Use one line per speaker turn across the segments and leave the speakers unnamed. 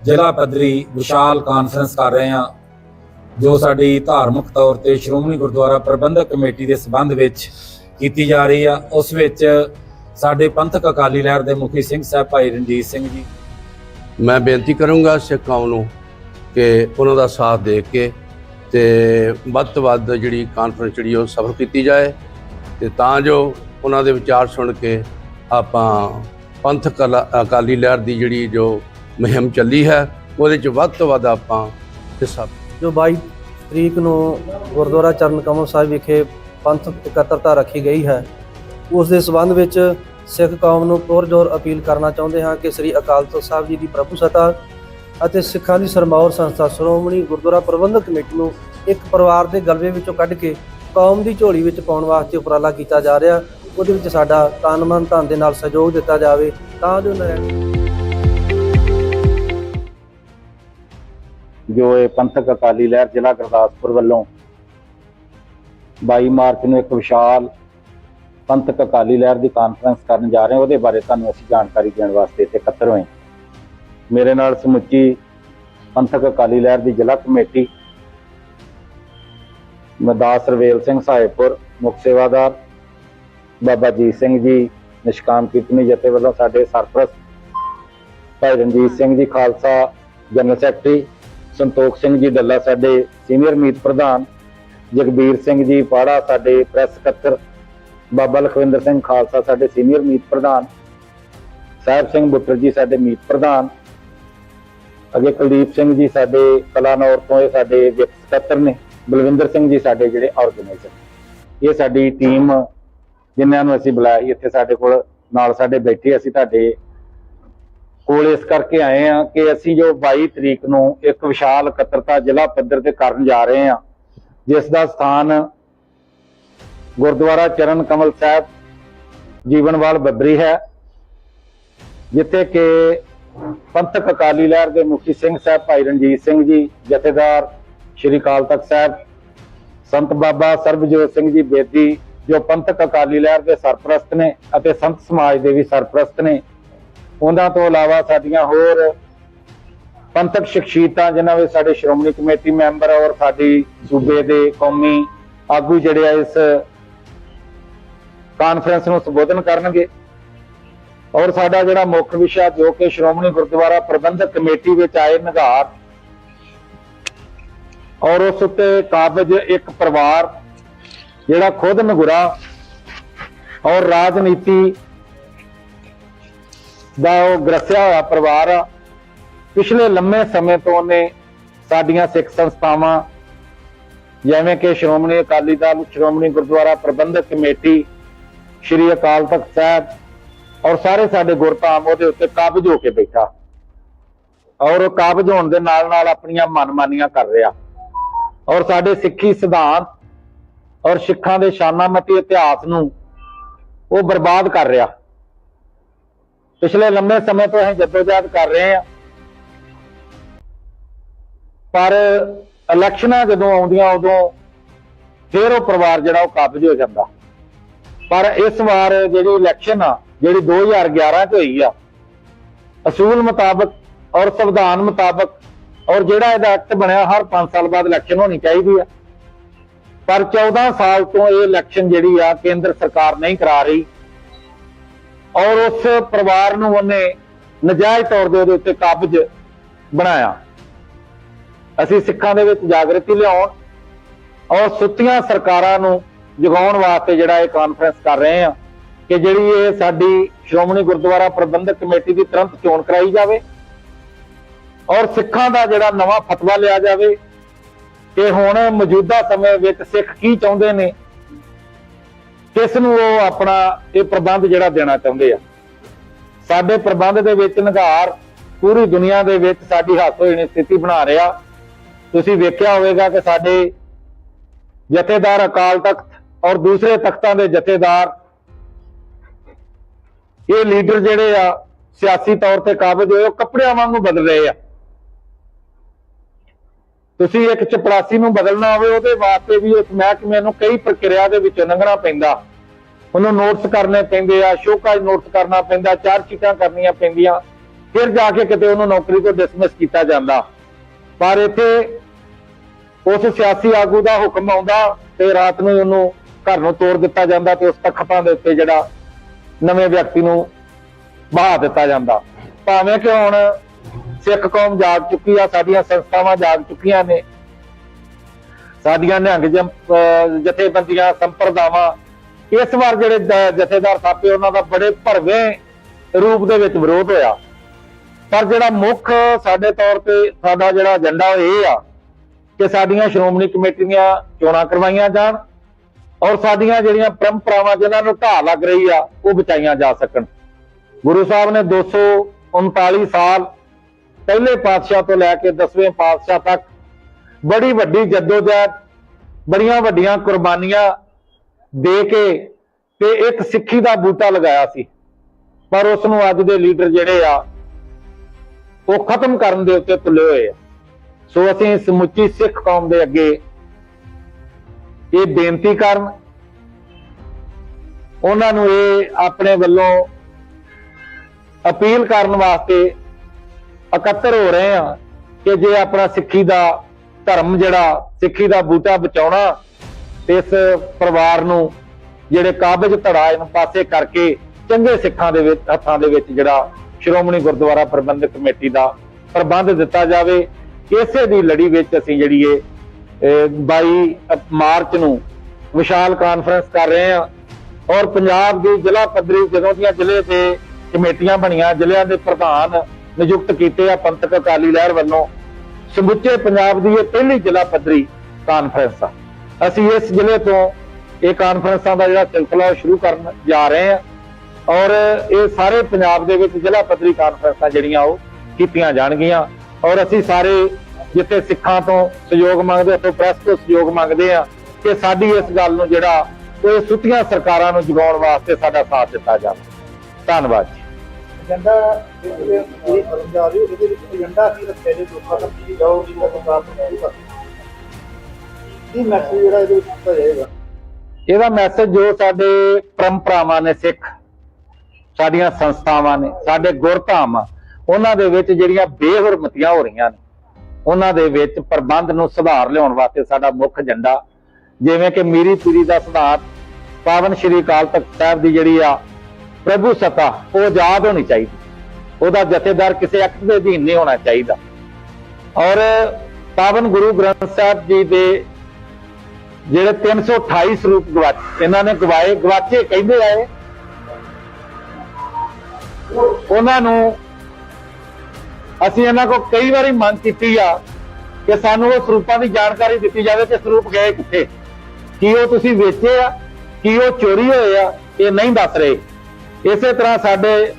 ਜ਼ਿਲ੍ਹਾ ਪੱਧਰੀ ਵਿਸ਼ਾਲ ਕਾਨਫਰੰਸ ਕਰ ਰਹੇ ਹਾਂ, ਜੋ ਸਾਡੀ ਧਾਰਮਿਕ ਤੌਰ ਤੇ ਸ਼੍ਰੋਮਣੀ ਗੁਰਦੁਆਰਾ ਪ੍ਰਬੰਧਕ ਕਮੇਟੀ ਦੇ ਸਬੰਧ ਵਿੱਚ ਕੀਤੀ ਜਾ ਰਹੀ ਆ। ਉਸ ਵਿੱਚ ਸਾਡੇ ਪੰਥਕ ਅਕਾਲੀ ਲਹਿਰ ਦੇ ਮੁਖੀ ਸਿੰਘ ਸਾਹਿਬ ਭਾਈ ਰਣਜੀਤ ਸਿੰਘ ਜੀ।
ਮੈਂ ਬੇਨਤੀ ਕਰੂੰਗਾ ਸਿੱਖ ਕੌਮ ਨੂੰ ਕਿ ਉਹਨਾਂ ਦਾ ਸਾਥ ਦੇ ਕੇ ਤੇ ਵੱਧ ਤੋਂ ਵੱਧ ਜਿਹੜੀ ਕਾਨਫਰੰਸ ਜਿਹੜੀ ਉਹ ਸਫਲ ਕੀਤੀ ਜਾਏ ਤੇ ਤਾਂ ਜੋ ਉਹਨਾਂ ਦੇ ਵਿਚਾਰ ਸੁਣ ਕੇ ਆਪਾਂ ਪੰਥਕ ਅਲਾ- ਅਕਾਲੀ ਲਹਿਰ ਦੀ ਜਿਹੜੀ ਜੋ ਮੁਹਿੰਮ ਚੱਲੀ ਹੈ, ਉਹਦੇ ਚ ਵੱਧ ਤੋਂ ਵੱਧ ਆਪਾਂ ਹਿੱਸਾ
ਜੋ 22 ਤਰੀਕ ਨੂੰ ਗੁਰਦੁਆਰਾ ਚਰਨ ਕਮਲ ਸਾਹਿਬ ਵਿਖੇ ਪੰਥ ਇਕੱਤਰਤਾ ਰੱਖੀ ਗਈ ਹੈ, ਉਸ ਦੇ ਸਬੰਧ ਵਿੱਚ ਸਿੱਖ ਕੌਮ ਨੂੰ ਪੁਰਜੋਰ ਅਪੀਲ ਕਰਨਾ ਚਾਹੁੰਦੇ ਹਾਂ ਕਿ ਸ੍ਰੀ ਅਕਾਲ ਤਖਤ ਸਾਹਿਬ ਜੀ ਦੀ ਪ੍ਰਭੂ ਸਤਾ ਅਤੇ ਸਿੱਖਾਂ ਦੀ ਸਰਮੌਰ ਸੰਸਥਾ ਸ਼੍ਰੋਮਣੀ ਗੁਰਦੁਆਰਾ ਪ੍ਰਬੰਧਕ ਕਮੇਟੀ ਨੂੰ ਇੱਕ ਪਰਿਵਾਰ ਦੇ ਗਲਵੇ ਵਿੱਚੋਂ ਕੱਢ ਕੇ ਕੌਮ ਦੀ ਝੋਲੀ ਵਿੱਚ ਪਾਉਣ ਵਾਸਤੇ ਉਪਰਾਲਾ ਕੀਤਾ ਜਾ ਰਿਹਾ, ਉਹਦੇ ਵਿੱਚ ਸਾਡਾ ਤਨ ਮਨ ਧਨ ਦੇ ਨਾਲ ਸਹਿਯੋਗ ਦਿੱਤਾ ਜਾਵੇ, ਤਾਂ ਜੋ ਨਰੈਣ
ਜੋ ਇਹ ਪੰਥਕ ਅਕਾਲੀ ਲਹਿਰ ਜ਼ਿਲ੍ਹਾ ਗੁਰਦਾਸਪੁਰ ਵੱਲੋਂ 22 ਮਾਰਚ ਨੂੰ ਇੱਕ ਵਿਸ਼ਾਲ ਪੰਥਕ ਅਕਾਲੀ ਲਹਿਰ ਦੀ ਕਾਨਫਰੰਸ ਕਰਨ ਜਾ ਰਹੇ ਹਾਂ, ਉਹਦੇ ਬਾਰੇ ਤੁਹਾਨੂੰ ਅਸੀਂ ਜਾਣਕਾਰੀ ਦੇਣ ਵਾਸਤੇ ਇੱਥੇ ਇਕੱਤਰ ਹੋਏ ਮੇਰੇ ਨਾਲ ਸਮੁੱਚੀ ਪੰਥਕ ਅਕਾਲੀ ਲਹਿਰ ਦੀ ਜ਼ਿਲ੍ਹਾ ਕਮੇਟੀ ਮਦਾਸ ਰਵੇਲ ਸਿੰਘ ਸਾਹਿਬਪੁਰ ਮੁੱਖ ਸੇਵਾਦਾਰ ਬਾਬਾ ਜੀਤ ਸਿੰਘ ਜੀ, ਨਿਸ਼ਕਾਮ ਕੀਰਤਨੀ ਜਥੇ ਵੱਲੋਂ ਸਾਡੇ ਸਰਪ੍ਰਸਤ ਭਾਈ ਰਣਜੀਤ ਸਿੰਘ ਜੀ, ਖਾਲਸਾ ਜਨਰਲ ਸੈਕਟਰੀ ਸੰਤੋਖ ਸਿੰਘ ਜੀ ਦੱਲਾ ਸਾਡੇ ਸੀਨੀਅਰ ਮੀਤ ਪ੍ਰਧਾਨ, ਜਗਬੀਰ ਸਿੰਘ ਜੀ ਪਾੜਾ ਸਾਡੇ ਪ੍ਰੈਸ ਸਕੱਤਰ, ਬਾਬਾ ਲਖਵਿੰਦਰ ਸਿੰਘ ਖਾਲਸਾ ਸਾਡੇ ਸੀਨੀਅਰ ਮੀਤ ਪ੍ਰਧਾਨ, ਸਾਹਿਬ ਸਿੰਘ ਬੁੱਟਰ ਜੀ ਸਾਡੇ ਮੀਤ ਪ੍ਰਧਾਨ, ਅਗੇ ਕੁਲਦੀਪ ਸਿੰਘ ਜੀ ਸਾਡੇ ਕਲਾਨੌਰ ਤੋਂ ਇਹ ਸਾਡੇ ਵਿਅਕਤ ਸਕੱਤਰ ਨੇ, ਬਲਵਿੰਦਰ ਸਿੰਘ ਜੀ ਸਾਡੇ ਜਿਹੜੇ ਆਰਗੇਨਾਈਜ਼ਰ ਇਹ ਸਾਡੀ ਟੀਮ ਜਿਨ੍ਹਾਂ ਨੂੰ ਅਸੀਂ ਬੁਲਾਇਆ ਸੀ, ਇੱਥੇ ਸਾਡੇ ਕੋਲ ਨਾਲ ਸਾਡੇ ਬੈਠੇ ਅਸੀਂ ਤੁਹਾਡੇ ਕੋਲ ਇਸ ਕਰਕੇ ਆਏ ਆ ਕਿ ਅਸੀਂ ਜੋ 22 ਤਰੀਕ ਨੂੰ ਇੱਕ ਵਿਸ਼ਾਲ ਇਕੱਤਰਤਾ ਜ਼ਿਲ੍ਹਾ ਪੱਧਰ ਤੇ ਕਰਨ ਜਾ ਰਹੇ ਆ ਜਿਸ ਦਾ ਸਥਾਨ ਗੁਰਦੁਆਰਾ ਚਰਨ ਕਮਲ ਸਾਹਿਬ ਜੀਵਨਵਾਲ ਬੱਬਰੀ ਹੈ, ਜਿੱਥੇ ਕਿ ਪੰਥਕ ਅਕਾਲੀ ਲਹਿਰ ਦੇ ਮੁਖੀ ਸਿੰਘ ਸਾਹਿਬ ਭਾਈ ਰਣਜੀਤ ਸਿੰਘ ਜੀ, ਜਥੇਦਾਰ ਸ਼੍ਰੀ ਅਕਾਲ ਤਖਤ ਸਾਹਿਬ, ਸੰਤ ਬਾਬਾ ਸਰਬਜੋਤ ਸਿੰਘ ਜੀ ਬੇਦੀ, ਜੋ ਪੰਥਕ ਅਕਾਲੀ ਲਹਿਰ ਦੇ ਸਰਪ੍ਰਸਤ ਨੇ ਅਤੇ ਸੰਤ ਸਮਾਜ ਦੇ ਵੀ ਸਰਪ੍ਰਸਤ ਨੇ। ਉਹਨਾਂ ਤੋਂ ਇਲਾਵਾ ਸਾਡੀਆਂ ਹੋਰ ਪੰਥਕ ਸ਼ਖਸੀਅਤਾਂ, ਜਿਨ੍ਹਾਂ ਵਿੱਚ ਸਾਡੇ ਸ਼੍ਰੋਮਣੀ ਕਮੇਟੀ ਮੈਂਬਰ ਔਰ ਸਾਡੀ ਸੂਬੇ ਦੇ ਕੌਮੀ ਆਗੂ ਜਿਹੜੇ ਆ ਇਸ ਕਾਨਫਰੰਸ ਨੂੰ ਸੰਬੋਧਨ ਕਰਨਗੇ। ਔਰ ਸਾਡਾ ਜਿਹੜਾ ਮੁੱਖ ਵਿਸ਼ਾ ਜੋ ਕਿ ਸ਼੍ਰੋਮਣੀ ਗੁਰਦੁਆਰਾ ਪ੍ਰਬੰਧਕ ਕਮੇਟੀ ਵਿੱਚ ਆਏ ਨਿਗਾਰ ਔਰ ਉਸ ਉੱਤੇ ਕਾਬਜ ਇੱਕ ਪਰਿਵਾਰ ਜਿਹੜਾ ਖੁਦ ਨਗੁਰਾ ਔਰ ਰਾਜਨੀਤੀ ਦਾ ਉਹ ਗ੍ਰਸਿਆ ਹੋਇਆ ਪਰਿਵਾਰ ਆ। ਪਿਛਲੇ ਲੰਮੇ ਸਮੇਂ ਤੋਂ ਉਹਨੇ ਸਾਡੀਆਂ ਸਿੱਖ ਸੰਸਥਾਵਾਂ, ਜਿਵੇਂ ਕਿ ਸ਼੍ਰੋਮਣੀ ਅਕਾਲੀ ਦਲ, ਸ਼੍ਰੋਮਣੀ ਗੁਰਦੁਆਰਾ ਪ੍ਰਬੰਧਕ ਕਮੇਟੀ, ਸ਼੍ਰੀ ਅਕਾਲ ਤਖਤ ਸਾਹਿਬ ਔਰ ਸਾਰੇ ਸਾਡੇ ਗੁਰਧਾਮ ਉਹਦੇ ਉੱਤੇ ਕਾਬਜ ਹੋ ਕੇ ਬੈਠਾ। ਔਰ ਉਹ ਕਾਬਜ ਹੋਣ ਦੇ ਨਾਲ ਨਾਲ ਆਪਣੀਆਂ ਮਨਮਾਨੀਆਂ ਕਰ ਰਿਹਾ। ਔਰ ਸਾਡੇ ਸਿੱਖੀ ਸਿਧਾਂਤ ਔਰ ਸਿੱਖਾਂ ਦੇ ਸ਼ਾਨਾਮਤੀ ਇਤਿਹਾਸ ਨੂੰ ਉਹ ਬਰਬਾਦ ਕਰ ਰਿਹਾ। ਪਿਛਲੇ ਲੰਮੇ ਸਮੇਂ ਤੋਂ ਅਸੀਂ ਜਦੋਜਹਿਦ ਕਰ ਰਹੇ ਹਾਂ। ਪਰ ਇਲੈਕਸ਼ਨਾਂ ਜਦੋਂ ਆਉਂਦੀਆਂ, ਉਦੋਂ ਫਿਰ ਉਹ ਪਰਿਵਾਰ ਜਿਹੜਾ ਉਹ ਕਾਬਜ ਹੋ ਜਾਂਦਾ। ਪਰ ਇਸ ਵਾਰ ਜਿਹੜੀ ਇਲੈਕਸ਼ਨ ਆ, ਜਿਹੜੀ 2011 ਚ ਹੋਈ ਆ, ਅਸੂਲ ਮੁਤਾਬਕ ਔਰ ਸੰਵਿਧਾਨ ਮੁਤਾਬਕ ਔਰ ਜਿਹੜਾ ਇਹਦਾ ਐਕਟ ਬਣਿਆ, ਹਰ 5 ਸਾਲ ਬਾਅਦ ਇਲੈਕਸ਼ਨ ਹੋਣੀ ਚਾਹੀਦੀ ਆ। ਪਰ 14 ਸਾਲ ਤੋਂ ਇਹ ਇਲੈਕਸ਼ਨ ਜਿਹੜੀ ਆ, ਕੇਂਦਰ ਸਰਕਾਰ ਨਹੀਂ ਕਰਾ ਰਹੀ। ਔਰ ਉਸ ਪਰਿਵਾਰ ਨੂੰ ਉਹਨੇ ਨਜਾਇਜ਼ ਤੌਰ ਦੇ ਉਹਦੇ ਉੱਤੇ ਕਾਬਜ ਬਣਾਇਆ। ਅਸੀਂ ਸਿੱਖਾਂ ਦੇ ਵਿੱਚ ਜਾਗਰਤੀ ਲਿਆਉਣ ਔਰ ਸੁੱਤੀਆਂ ਸਰਕਾਰਾਂ ਨੂੰ ਜਗਾਉਣ ਵਾਸਤੇ ਜਿਹੜਾ ਇਹ ਕਾਨਫਰੰਸ ਕਰ ਰਹੇ ਆ ਕਿ ਜਿਹੜੀ ਇਹ ਸਾਡੀ ਸ਼੍ਰੋਮਣੀ ਗੁਰਦੁਆਰਾ ਪ੍ਰਬੰਧਕ ਕਮੇਟੀ ਦੀ ਤੁਰੰਤ ਚੋਣ ਕਰਾਈ ਜਾਵੇ ਔਰ ਸਿੱਖਾਂ ਦਾ ਜਿਹੜਾ ਨਵਾਂ ਫਤਵਾ ਲਿਆ ਜਾਵੇ ਕਿ ਹੁਣ ਮੌਜੂਦਾ ਸਮੇਂ ਵਿੱਚ ਸਿੱਖ ਕੀ ਚਾਹੁੰਦੇ ਨੇ ਕਿਸ ਨੂੰ ਉਹ ਆਪਣਾ ਇਹ ਪ੍ਰਬੰਧ ਜਿਹੜਾ ਦੇਣਾ ਚਾਹੁੰਦੇ ਆ? ਸਾਡੇ ਪ੍ਰਬੰਧ ਦੇ ਵਿੱਚ ਨਿਗਾਰ ਪੂਰੀ ਦੁਨੀਆ ਦੇ ਵਿੱਚ ਸਾਡੀ ਹੱਥ ਸਥਿਤੀ ਬਣਾ ਰਿਹਾ। ਤੁਸੀਂ ਵੇਖਿਆ ਹੋਵੇਗਾ ਕਿ ਸਾਡੇ ਜਥੇਦਾਰ ਅਕਾਲ ਤਖਤ ਔਰ ਦੂਸਰੇ ਤਖਤਾਂ ਦੇ ਜਥੇਦਾਰ, ਇਹ ਲੀਡਰ ਜਿਹੜੇ ਆ, ਸਿਆਸੀ ਤੌਰ ਤੇ ਕਾਬਜ ਹੋਏ, ਉਹ ਕੱਪੜਿਆਂ ਵਾਂਗੂ ਬਦਲ ਰਹੇ ਆ। ਤੁਸੀਂ ਇੱਕ ਚਪੜਾਸੀ ਨੂੰ ਬਦਲਣਾ ਹੋਵੇ, ਉਹਦੇ ਵਾਸਤੇ ਵੀ ਉਸ ਮਹਿਕਮੇ ਨੂੰ ਕਈ ਪ੍ਰਕਿਰਿਆ ਦੇ ਵਿੱਚੋਂ ਲੰਘਣਾ ਪੈਂਦਾ। ਉਹਨੂੰ ਨੋਟਸ ਕਰਨੇ ਪੈਂਦੇ ਆ ਸ਼ੋਕਾਜ ਨੋਟਸ ਕਰਨਾ ਪੈਂਦਾ, ਚਾਰ ਚੀਜ਼ਾਂ ਕਰਨੀਆਂ ਪੈਂਦੀਆਂ। ਫਿਰ ਜਾ ਕੇ ਕਿਤੇ ਉਹਨੂੰ ਨੌਕਰੀ ਤੋਂ ਡਿਸਮਿਸ ਕੀਤਾ ਜਾਂਦਾ। ਪਰ ਇੱਥੇ ਉਸ ਸਿਆਸੀ ਆਗੂ ਦਾ ਹੁਕਮ ਆਉਂਦਾ ਤੇ ਰਾਤ ਨੂੰ ਉਹਨੂੰ ਘਰ ਨੂੰ ਤੋੜ ਦਿੱਤਾ ਜਾਂਦਾ ਤੇ ਉਸ ਤਖਤਾਂ ਦੇ ਉੱਤੇ ਜਿਹੜਾ ਨਵੇਂ ਵਿਅਕਤੀ ਨੂੰ ਬਹਾ ਦਿੱਤਾ ਜਾਂਦਾ। ਭਾਵੇਂ ਕਿ ਹੁਣ ਸਿੱਖ ਕੌਮ ਜਾਗ ਚੁੱਕੀ ਆ, ਸਾਡੀਆਂ ਸੰਸਥਾਵਾਂ ਜਾਗ ਚੁੱਕੀਆਂ ਨੇ। ਸਾਡੀਆਂ ਨਿਹੰਗ ਜਥੇਬੰਦੀਆਂ, ਸੰਪਰਦਾਵਾਂ, ਇਸ ਵਾਰ ਜਿਹੜੇ ਜਥੇਦਾਰ ਥਾਪੇ ਉਹਨਾਂ ਦਾ ਬੜੇ ਭਰਵੇਂ ਰੂਪ ਦੇ ਵਿੱਚ ਵਿਰੋਧ ਹੋਇਆ। ਪਰ ਜਿਹੜਾ ਮੁੱਖ ਸਾਡੇ ਤੌਰ ਤੇ ਸਾਡਾ ਜਿਹੜਾ ਏਜੰਡਾ ਇਹ ਆ ਕਿ ਸਾਡੀਆਂ ਸ਼੍ਰੋਮਣੀ ਕਮੇਟੀ ਦੀਆਂ ਚੋਣਾਂ ਕਰਵਾਈਆਂ ਜਾਣ ਔਰ ਸਾਡੀਆਂ ਜਿਹੜੀਆਂ ਪਰੰਪਰਾਵਾਂ ਜਿਹਨਾਂ ਨੂੰ ਢਾਹ ਲੱਗ ਰਹੀ ਆ, ਉਹ ਬਚਾਈਆਂ ਜਾ ਸਕਣ। ਗੁਰੂ ਸਾਹਿਬ ਨੇ 239 ਸਾਲ ਪਹਿਲੇ ਪਾਤਸ਼ਾਹ ਤੋਂ ਲੈ ਕੇ 10ਵੇਂ ਪਾਤਸ਼ਾਹ ਤੱਕ ਬੜੀ ਵੱਡੀ ਜਦੋਜਹਿਦ, ਬੜੀਆਂ ਵੱਡੀਆਂ ਕੁਰਬਾਨੀਆਂ ਦੇ ਕੇ ਤੇ ਇੱਕ ਸਿੱਖੀ ਦਾ ਬੂਟਾ ਲਗਾਇਆ ਸੀ। ਪਰ ਉਸ ਨੂੰ ਅੱਜ ਦੇ ਲੀਡਰ ਜਿਹੜੇ ਆ, ਉਹ ਖਤਮ ਕਰਨ ਦੇ ਉੱਤੇ ਤੁਲੇ ਹੋਏ ਆ। ਸੋ ਅਸੀਂ ਸਮੁੱਚੀ ਸਿੱਖ ਕੌਮ ਦੇ ਅੱਗੇ ਇਹ ਬੇਨਤੀ ਕਰਨ, ਉਹਨਾਂ ਨੂੰ ਇਹ ਆਪਣੇ ਵੱਲੋਂ ਅਪੀਲ ਕਰਨ ਵਾਸਤੇ ਇਕੱਤਰ ਹੋ ਰਹੇ ਆ ਕਿ ਜੇ ਆਪਣਾ ਸਿੱਖੀ ਦਾ ਧਰਮ ਜਿਹੜਾ ਸਿੱਖੀ ਦਾ ਬੂਟਾ ਬਚਾਉਣਾ ਤੇ ਇਸ ਪਰਿਵਾਰ ਨੂੰ ਜਿਹੜੇ ਕਾਬਜ ਧੜਾ ਇਹਨੂੰ ਪਾਸੇ ਕਰਕੇ ਚੰਗੇ ਸਿੱਖਾਂ ਦੇ ਵਿੱਚ ਹੱਥਾਂ ਦੇ ਵਿੱਚ ਜਿਹੜਾ ਸ਼੍ਰੋਮਣੀ ਗੁਰਦੁਆਰਾ ਪ੍ਰਬੰਧਕ ਕਮੇਟੀ ਦਾ ਪ੍ਰਬੰਧ ਦਿੱਤਾ ਜਾਵੇ, ਇਸੇ ਦੀ ਲੜੀ ਵਿੱਚ ਅਸੀਂ ਜਿਹੜੀ ਇਹ 22 ਮਾਰਚ ਨੂੰ ਵਿਸ਼ਾਲ ਕਾਨਫਰੰਸ ਕਰ ਰਹੇ ਹਾਂ ਔਰ ਪੰਜਾਬ ਦੀ ਜ਼ਿਲ੍ਹਾ ਪੱਧਰੀ ਜਦੋਂ ਦੀਆਂ ਜ਼ਿਲ੍ਹੇ ਤੇ ਕਮੇਟੀਆਂ ਬਣੀਆਂ, ਜ਼ਿਲ੍ਹਿਆਂ ਦੇ ਪ੍ਰਧਾਨ ਨਿਯੁਕਤ ਕੀਤੇ ਆ ਪੰਥਕ ਅਕਾਲੀ ਲਹਿਰ ਵੱਲੋਂ ਸਮੁੱਚੇ ਪੰਜਾਬ ਦੀ ਇਹ ਪਹਿਲੀ ਜ਼ਿਲ੍ਹਾ ਪੱਧਰੀ ਕਾਨਫਰੰਸ ਆ। ਅਸੀਂ ਇਸ ਜ਼ਿਲ੍ਹੇ ਤੋਂ ਇਹ ਕਾਨਫਰੰਸਾਂ ਦਾ ਜਿਹੜਾ ਸਿਲਸਿਲਾ ਉਹ ਸ਼ੁਰੂ ਕਰਨ ਜਾ ਰਹੇ ਹਾਂ ਔਰ ਇਹ ਸਾਰੇ ਪੰਜਾਬ ਦੇ ਵਿੱਚ ਜ਼ਿਲ੍ਹਾ ਪੱਧਰੀ ਕਾਨਫਰੰਸਾਂ ਜਿਹੜੀਆਂ ਉਹ ਕੀਤੀਆਂ ਜਾਣਗੀਆਂ ਔਰ ਅਸੀਂ ਸਾਰੇ ਜਿੱਥੇ ਸਿੱਖਾਂ ਤੋਂ ਸਹਿਯੋਗ ਮੰਗਦੇ ਉੱਥੇ ਪ੍ਰੈਸ ਤੋਂ ਸਹਿਯੋਗ ਮੰਗਦੇ ਆ ਕਿ ਸਾਡੀ ਇਸ ਗੱਲ ਨੂੰ ਜਿਹੜਾ ਉਹ ਇਹ ਸੁੱਤੀਆਂ ਸਰਕਾਰਾਂ ਨੂੰ ਜਗਾਉਣ ਵਾਸਤੇ ਸਾਡਾ ਸਾਥ ਦਿੱਤਾ ਜਾਵੇ। ਧੰਨਵਾਦ ਜੀ।
ਏਜੰਡਾ ਜਿਹੜੇ ਪੂਰੀ ਕਰਨ ਜਾ ਰਹੀ ਉਹਦੇ ਵਿੱਚ ਏਜੰਡਾ ਕੀ ਰੱਖਿਆ ਜੇ ਲੋਕਾਂ ਤੱਕ ਕੀ ਜਾਓਗੀ ਤਾਂ ਸਰਕਾਰ ਨੂੰ ਨਹੀਂ ਪਤਾ ਕੀ ਮੈਸੇਜ ਜਿਹੜਾ ਇਹਦੇ ਵਿੱਚ ਦਿੱਤਾ ਜਾਏਗਾ?
ਇਹਦਾ ਮੈਸੇਜ ਜੋ ਸਾਡੇ ਪਰੰਪਰਾਵਾਂ ਨੇ ਸਿੱਖ, ਸਾਡੀਆਂ ਸੰਸਥਾਵਾਂ ਨੇ, ਸਾਡੇ ਗੁਰਧਾਮ, ਉਹਨਾਂ ਦੇ ਵਿੱਚ ਜਿਹੜੀਆਂ ਬੇਹਰਮਤੀਆਂ ਹੋ ਰਹੀਆਂ ਨੇ, ਉਹਨਾਂ ਦੇ ਵਿੱਚ ਪ੍ਰਬੰਧ ਨੂੰ ਸੁਧਾਰ ਲਿਆਉਣ ਵਾਸਤੇ ਸਾਡਾ ਮੁੱਖ ਏਜੰਡਾ, ਜਿਵੇਂ ਕਿ ਮੀਰੀ ਪੀਰੀ ਦਾ ਸੁਧਾਰ ਪਾਵਨ ਸ਼੍ਰੀ ਅਕਾਲ ਤਖਤ ਸਾਹਿਬ ਦੀ ਜਿਹੜੀ ਆ ਪ੍ਰਭੂ ਸਤਾ, ਉਹ ਆਜ਼ਾਦ ਹੋਣੀ ਚਾਹੀਦੀ। ਉਹਦਾ ਜਥੇਦਾਰ ਕਿਸੇ ਐਕਟ ਦੇ ਅਧੀਨ ਨਹੀਂ ਹੋਣਾ ਚਾਹੀਦਾ। ਔਰ ਪਾਵਨ ਗੁਰੂ ਗ੍ਰੰਥ ਸਾਹਿਬ ਜੀ ਦੇ ਜਿਹੜੇ 328 ਸਰੂਪ ਗਵਾਚ, ਇਹਨਾਂ ਨੇ ਗਵਾਏ, ਗਵਾਚੇ, ਕਹਿੰਦੇ ਆਏ। ਉਹਨਾਂ ਨੂੰ ਅਸੀਂ ਇਹਨਾਂ ਕੋਲ ਕਈ ਵਾਰੀ ਮੰਗ ਕੀਤੀ ਆ ਕਿ ਸਾਨੂੰ ਉਹ ਸਰੂਪਾਂ ਦੀ ਜਾਣਕਾਰੀ ਦਿੱਤੀ ਜਾਵੇ ਕਿ ਸਰੂਪ ਗਏ ਕਿੱਥੇ? ਕੀ ਉਹ ਤੁਸੀਂ ਵੇਚੇ ਆ? ਕੀ ਉਹ ਚੋਰੀ ਹੋਏ ਆ? ਇਹ ਨਹੀਂ ਦੱਸ ਰਹੇ। ਇਸੇ ਤਰ੍ਹਾਂ ਸਾਡੇ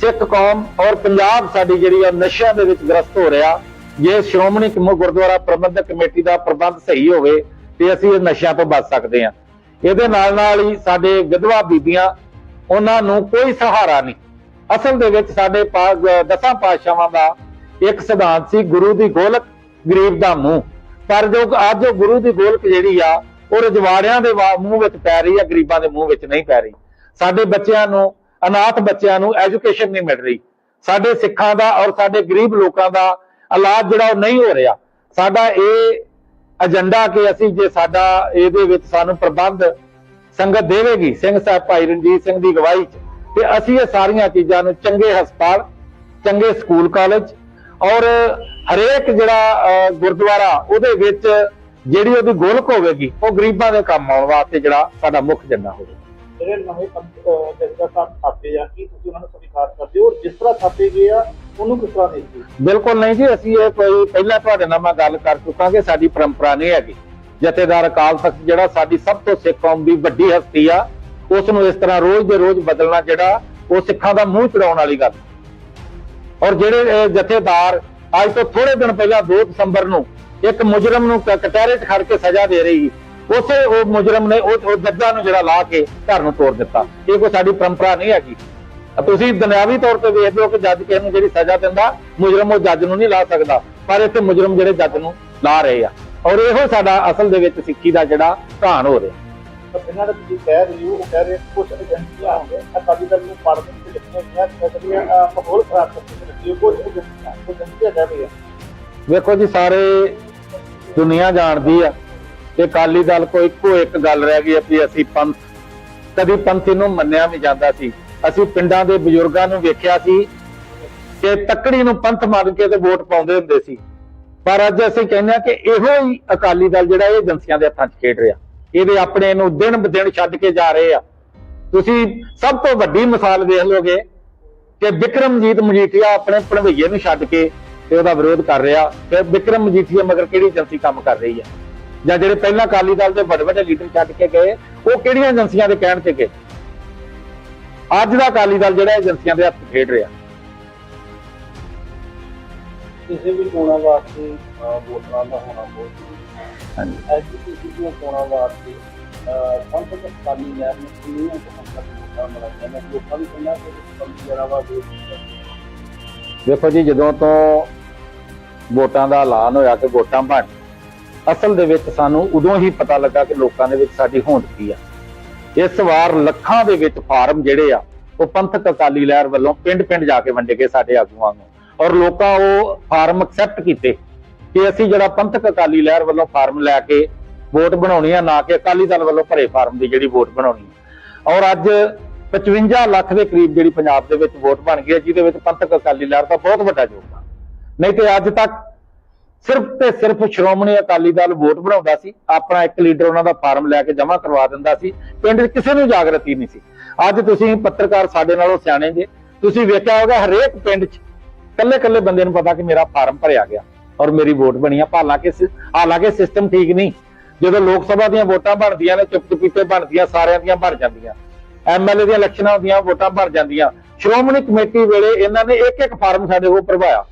ਸਿੱਖ ਕੌਮ ਔਰ ਪੰਜਾਬ ਸਾਡੀ ਜਿਹੜੀ ਆ ਨਸ਼ਿਆਂ ਦੇ ਵਿੱਚ ਗ੍ਰਸਤ ਹੋ ਰਿਹਾ, ਜੇ ਸ਼੍ਰੋਮਣੀ ਗੁਰਦੁਆਰਾ ਪ੍ਰਬੰਧਕ ਕਮੇਟੀ ਦਾ ਪ੍ਰਬੰਧ ਸਹੀ ਹੋਵੇ ਤੇ ਅਸੀਂ ਇਹ ਨਸ਼ਿਆਂ ਤੋਂ ਬਚ ਸਕਦੇ ਹਾਂ। ਇਹਦੇ ਨਾਲ ਨਾਲ ਹੀ ਸਾਡੇ ਵਿਧਵਾ ਬੀਬੀਆਂ, ਉਹਨਾਂ ਨੂੰ ਕੋਈ ਸਹਾਰਾ ਨਹੀਂ। ਅਸਲ ਦੇ ਵਿੱਚ ਸਾਡੇ ਦਸਾਂ ਪਾਤਸ਼ਾਹਾਂ ਦਾ ਇੱਕ ਸਿਧਾਂਤ ਸੀ, ਗੁਰੂ ਦੀ ਗੋਲਕ ਗਰੀਬ ਦਾ ਮੂੰਹ। ਪਰ ਜੋ ਅੱਜ ਉਹ ਗੁਰੂ ਦੀ ਗੋਲਕ ਜਿਹੜੀ ਆ, ਉਹ ਰਜਵਾੜਿਆਂ ਦੇ ਮੂੰਹ ਵਿੱਚ ਪੈ ਰਹੀ ਆ, ਗਰੀਬਾਂ ਦੇ ਮੂੰਹ ਵਿੱਚ ਨਹੀਂ ਪੈ ਰਹੀ। ਸਾਡੇ ਬੱਚਿਆਂ ਨੂੰ ਅਨਾਥ ਬੱਚਿਆਂ ਨੂੰ ਐਜੂਕੇਸ਼ਨ ਨਹੀਂ ਮਿਲ ਰਹੀ। ਸਾਡੇ ਸਿੱਖਾਂ ਦਾ ਔਰ ਸਾਡੇ ਗਰੀਬ ਲੋਕਾਂ ਦਾ ਇਲਾਜ ਜਿਹੜਾ ਉਹ ਨਹੀਂ ਹੋ ਰਿਹਾ। ਸਾਡਾ ਇਹ ਏਜੰਡਾ ਕਿ ਅਸੀਂ ਜੇ ਸਾਡਾ ਇਹਦੇ ਵਿੱਚ ਸਾਨੂੰ ਪ੍ਰਬੰਧ ਸੰਗਤ ਦੇਵੇਗੀ, ਸਿੰਘ ਸਾਹਿਬ ਭਾਈ ਰਣਜੀਤ ਸਿੰਘ ਦੀ ਅਗਵਾਈ 'ਚ, ਤੇ ਅਸੀਂ ਇਹ ਸਾਰੀਆਂ ਚੀਜ਼ਾਂ ਨੂੰ ਚੰਗੇ ਹਸਪਤਾਲ, ਚੰਗੇ ਸਕੂਲ ਕਾਲਜ ਔਰ ਹਰੇਕ ਜਿਹੜਾ ਗੁਰਦੁਆਰਾ ਉਹਦੇ ਵਿੱਚ ਜਿਹੜੀ ਉਹਦੀ ਗੋਲਕ ਹੋਵੇਗੀ, ਉਹ ਗਰੀਬਾਂ ਦੇ ਕੰਮ ਆਉਣ ਵਾਸਤੇ ਜਿਹੜਾ ਸਾਡਾ ਮੁੱਖ ਏਜੰਡਾ ਹੋਵੇਗਾ।
ਜਿਹੜੇ ਨਵੇਂ ਜਨਤਾ ਸਾਹਿਬ ਥਾਪੇ ਆ, ਕੀ ਤੁਸੀਂ ਉਹਨਾਂ ਨੂੰ ਸਵੀਕਾਰ ਕਰਦੇ ਹੋ? ਜਿਸ ਤਰ੍ਹਾਂ ਥਾਪੇ ਗਏ ਆ, ਉਹਨੂੰ ਕਿਸ ਤਰ੍ਹਾਂ ਦੇਖਦੇ
ਬਿਲਕੁਲ ਨਹੀਂ ਜੀ, ਅਸੀਂ ਇਹ ਕੋਈ ਪਹਿਲਾਂ ਤੁਹਾਡੇ ਨਾਲ ਮੈਂ ਗੱਲ ਕਰ ਚੁੱਕਾ ਕਿ ਸਾਡੀ ਪਰੰਪਰਾ ਨਹੀਂ ਹੈਗੀ। ਜਥੇਦਾਰ ਅਕਾਲ ਤਖਤ ਜਿਹੜਾ ਸਾਡੀ ਸਭ ਤੋਂ ਸਿੱਖ ਕੌਮ ਦੀ ਵੱਡੀ ਹਸਤੀ ਆ, ਉਸ ਨੂੰ ਇਸ ਤਰ੍ਹਾਂ ਰੋਜ਼ ਦੇ ਰੋਜ਼ ਬਦਲਣਾ ਜਿਹੜਾ, ਉਹ ਸਿੱਖਾਂ ਦਾ ਮੂੰਹ ਚੜਾਉਣ ਵਾਲੀ ਗੱਲ। ਔਰ ਜਿਹੜੇ ਜਥੇਦਾਰ, ਅੱਜ ਤੋਂ ਥੋੜੇ ਦਿਨ ਪਹਿਲਾਂ 2 ਦਸੰਬਰ ਨੂੰ ਇੱਕ ਮੁਜਰਮ ਨੂੰ ਕਟਹਿਰੇ 'ਚ ਖੜ ਕੇ ਸਜ਼ਾ ਦੇ ਰਹੀ ਉਸੇ ਉਹ ਮੁਜਰਮ ਨੇ ਉਹ ਜੱਜਾਂ ਨੂੰ ਜਿਹੜਾ ਲਾ ਕੇ ਘਰ ਨੂੰ ਤੋੜ ਦਿੱਤਾ। ਇਹ ਕੋਈ ਸਾਡੀ ਪਰੰਪਰਾ ਨਹੀਂ ਹੈਗੀ। ਤੁਸੀਂ ਦੁਨਿਆਵੀ ਤੌਰ ਤੇ ਵੇਖ ਲਓ ਕਿ ਜੱਜ ਕਿਸੇ ਨੂੰ ਜਿਹੜੀ ਸਜ਼ਾ ਦਿੰਦਾ ਮੁਜਰਮ ਉਹ ਜੱਜ ਨੂੰ ਨਹੀਂ ਲਾ ਸਕਦਾ। ਪਰ ਇੱਥੇ ਮੁਜਰਮ ਜਿਹੜੇ ਜੱਜ ਨੂੰ ਲਾ ਰਹੇ ਆ। ਔਰ ਇਹੋ ਸਾਡਾ ਅਸਲ ਦੇ ਵਿੱਚ ਸਿੱਖੀ ਦਾ ਜਿਹੜਾ ਕਹਾਣ ਹੋ ਰਿਹਾ।
ਪਰ ਇਹਨਾਂ ਦਾ ਤੁਸੀਂ ਕਹਿ ਰਹੇ ਹੋ ਉਹ ਕਹਿ ਰਹੇ ਕੁਝ ਏਜੰਸੀਆਂ ਆਉਂਦੇ ਅਕਾਲੀ ਦਲ ਨੂੰ ਪੜ੍ਹਨ ਵਿੱਚ ਲਿਖੀਆਂ ਹੋਈਆਂ ਕਹਿੰਦੀਆਂ ਮਾਹੌਲ ਖਰਾਬ ਕਰਨ ਵਿੱਚ ਲੱਗੀ ਕੁਝ ਏਜੰਸੀਆਂ ਕੁਝ ਏਜੰਸੀਆਂ ਕਹਿ ਰਹੀਆਂ
ਵੇਖੋ ਜੀ ਸਾਰੇ ਦੁਨੀਆ ਜਾਣਦੀ ਆ। ਤੇ ਅਕਾਲੀ ਦਲ ਕੋਈ ਇੱਕੋ ਇੱਕ ਗੱਲ ਰਹਿ ਗਈ ਵੀ ਅਸੀਂ ਪੰਥ, ਕਦੀ ਪੰਥ ਨੂੰ ਮੰਨਿਆ ਵੀ ਜਾਂਦਾ ਸੀ। ਅਸੀਂ ਪਿੰਡਾਂ ਦੇ ਬਜ਼ੁਰਗਾਂ ਨੂੰ ਵੇਖਿਆ ਸੀ ਕਿ ਤੱਕੜੀ ਨੂੰ ਪੰਥ ਮੰਨ ਕੇ ਤੇ ਵੋਟ ਪਾਉਂਦੇ ਹੁੰਦੇ ਸੀ। ਪਰ ਅੱਜ ਅਸੀਂ ਕਹਿੰਦੇ ਆ ਕਿ ਇਹੋ ਹੀ ਅਕਾਲੀ ਦਲ ਜਿਹੜਾ ਇਹ ਏਜੰਸੀਆਂ ਦੇ ਹੱਥਾਂ 'ਚ ਖੇਡ ਰਿਹਾ। ਇਹਦੇ ਆਪਣੇ ਨੂੰ ਦਿਨ ਬ ਦਿਨ ਛੱਡ ਕੇ ਜਾ ਰਹੇ ਆ। ਤੁਸੀਂ ਸਭ ਤੋਂ ਵੱਡੀ ਮਿਸਾਲ ਦੇਖ ਲੋਗੇ ਕਿ ਵਿਕਰਮਜੀਤ ਮਜੀਠੀਆ ਆਪਣੇ ਭਣਵਈਏ ਨੂੰ ਛੱਡ ਕੇ ਤੇ ਉਹਦਾ ਵਿਰੋਧ ਕਰ ਰਿਹਾ। ਤੇ ਵਿਕਰਮ ਮਜੀਠੀਆ ਮਗਰ ਕਿਹੜੀ ਏਜੰਸੀ ਕੰਮ ਕਰ ਰਹੀ ਹੈ ਜਾਂ ਜਿਹੜੇ ਪਹਿਲਾਂ ਅਕਾਲੀ ਦਲ ਦੇ ਵੱਡੇ ਵੱਡੇ ਲੀਡਰ ਛੱਡ ਕੇ ਗਏ ਉਹ ਕਿਹੜੀਆਂ ਏਜੰਸੀਆਂ ਦੇ ਕਹਿਣ ਤੇ ਗਏ? ਅੱਜ ਦਾ ਅਕਾਲੀ ਦਲ ਜਿਹੜਾ ਏਜੰਸੀਆਂ ਦੇ ਹੱਥ ਖੇਡ ਰਿਹਾ।
ਕਿਸੇ ਵੀ ਚੋਣਾਂ ਵਾਸਤੇ ਅਹ, ਵੋਟਰਾਂ ਦਾ ਹੋਣਾ ਬਹੁਤ ਜ਼ਰੂਰੀ ਹੈ।
ਹਾਂਜੀ।
ਐਜੀਪੀਸੀ ਦੀਆਂ ਚੋਣਾਂ ਵਾਸਤੇ ਸੰਸਦ ਅਕਾਲੀ ਲਹਿਰ ਨੇ ਕਿੰਨੀਆਂ ਸੰਸਦ ਵੋਟਾਂ ਮਿਲਾਈਆਂ ਨੇ? ਲੋਕਾਂ ਨੂੰ ਕਿੰਨਾ ਕੁ ਸੰਸਦ ਜਿਹੜਾ ਵਾ ਦੇ
ਦੇਖੋ ਜੀ ਜਦੋਂ ਤੋਂ ਵੋਟਾਂ ਦਾ ਐਲਾਨ ਹੋਇਆ ਕਿ ਵੋਟਾਂ ਬਣ ਅਸਲ ਦੇ ਵਿੱਚ ਸਾਨੂੰ ਉਦੋਂ ਹੀ ਪਤਾ ਲੱਗਾ ਕਿ ਲੋਕਾਂ ਦੇ ਵਿੱਚ ਸਾਡੀ ਹੋਂਦ ਕੀ ਆ। ਇਸ ਵਾਰ ਲੱਖਾਂ ਦੇ ਵਿੱਚ ਫਾਰਮ ਜਿਹੜੇ ਆ, ਉਹ ਪੰਥਕ ਅਕਾਲੀ ਲਹਿਰ ਵੱਲੋਂ ਪਿੰਡ-ਪਿੰਡ ਜਾ ਕੇ ਵੰਡੇ ਗਏ ਸਾਡੇ ਆਗੂਆਂ ਨੂੰ ਔਰ ਲੋਕਾਂ ਉਹ ਫਾਰਮ ਐਕਸੈਪਟ ਕੀਤੇ ਕਿ ਅਸੀਂ ਜਿਹੜਾ ਪੰਥਕ ਅਕਾਲੀ ਲਹਿਰ ਵੱਲੋਂ ਫਾਰਮ ਲੈ ਕੇ ਵੋਟ ਬਣਾਉਣੀ ਆ, ਨਾ ਕਿ ਅਕਾਲੀ ਦਲ ਵੱਲੋਂ ਭਰੇ ਫਾਰਮ ਦੀ ਜਿਹੜੀ ਵੋਟ ਬਣਾਉਣੀ ਆ। ਔਰ ਅੱਜ 55 ਲੱਖ ਦੇ ਕਰੀਬ ਜਿਹੜੀ ਪੰਜਾਬ ਦੇ ਵਿੱਚ ਵੋਟ ਬਣ ਗਈ ਹੈ ਜਿਹਦੇ ਵਿੱਚ ਪੰਥਕ ਅਕਾਲੀ ਲਹਿਰ ਦਾ ਬਹੁਤ ਵੱਡਾ ਯੋਗਦਾਨ। ਨਹੀਂ ਤੇ ਅੱਜ ਤੱਕ ਸਿਰਫ ਤੇ ਸਿਰਫ ਸ਼੍ਰੋਮਣੀ ਅਕਾਲੀ ਦਲ ਵੋਟ ਬਣਾਉਂਦਾ ਸੀ, ਆਪਣਾ ਇੱਕ ਲੀਡਰ ਉਹਨਾਂ ਦਾ ਫਾਰਮ ਲੈ ਕੇ ਜਮ੍ਹਾਂ ਕਰਵਾ ਦਿੰਦਾ ਸੀ, ਪਿੰਡ 'ਚ ਕਿਸੇ ਨੂੰ ਜਾਗਰਤੀ ਨਹੀਂ ਸੀ। ਅੱਜ ਤੁਸੀਂ ਪੱਤਰਕਾਰ ਸਾਡੇ ਨਾਲੋਂ ਸਿਆਣੇ ਜੇ, ਤੁਸੀਂ ਵੇਖਿਆ ਹੋਗਾ ਹਰੇਕ ਪਿੰਡ 'ਚ ਕੱਲੇ ਕੱਲੇ ਬੰਦੇ ਨੂੰ ਪਤਾ ਕਿ ਮੇਰਾ ਫਾਰਮ ਭਰਿਆ ਗਿਆ ਔਰ ਮੇਰੀ ਵੋਟ ਬਣੀ ਆ ਹਾਲਾਂਕਿ ਹਾਲਾਂਕਿ ਸਿਸਟਮ ਠੀਕ ਨਹੀਂ। ਜਦੋਂ ਲੋਕ ਸਭਾ ਦੀਆਂ ਵੋਟਾਂ ਬਣਦੀਆਂ ਨੇ ਚੁੱਪ ਚੁਪੀਤੇ ਬਣਦੀਆਂ, ਸਾਰਿਆਂ ਦੀਆਂ ਭਰ ਜਾਂਦੀਆਂ। ਐਮਐਲਏ ਦੀਆਂ ਇਲੈਕਸ਼ਨਾਂ ਹੁੰਦੀਆਂ, ਵੋਟਾਂ ਭਰ ਜਾਂਦੀਆਂ। ਸ਼੍ਰੋਮਣੀ ਕਮੇਟੀ ਵੇਲੇ ਇਹਨਾਂ ਨੇ ਇੱਕ ਇੱਕ ਫਾਰਮ ਸਾਡੇ ਕੋਲ ਭਰਵਾਇਆ।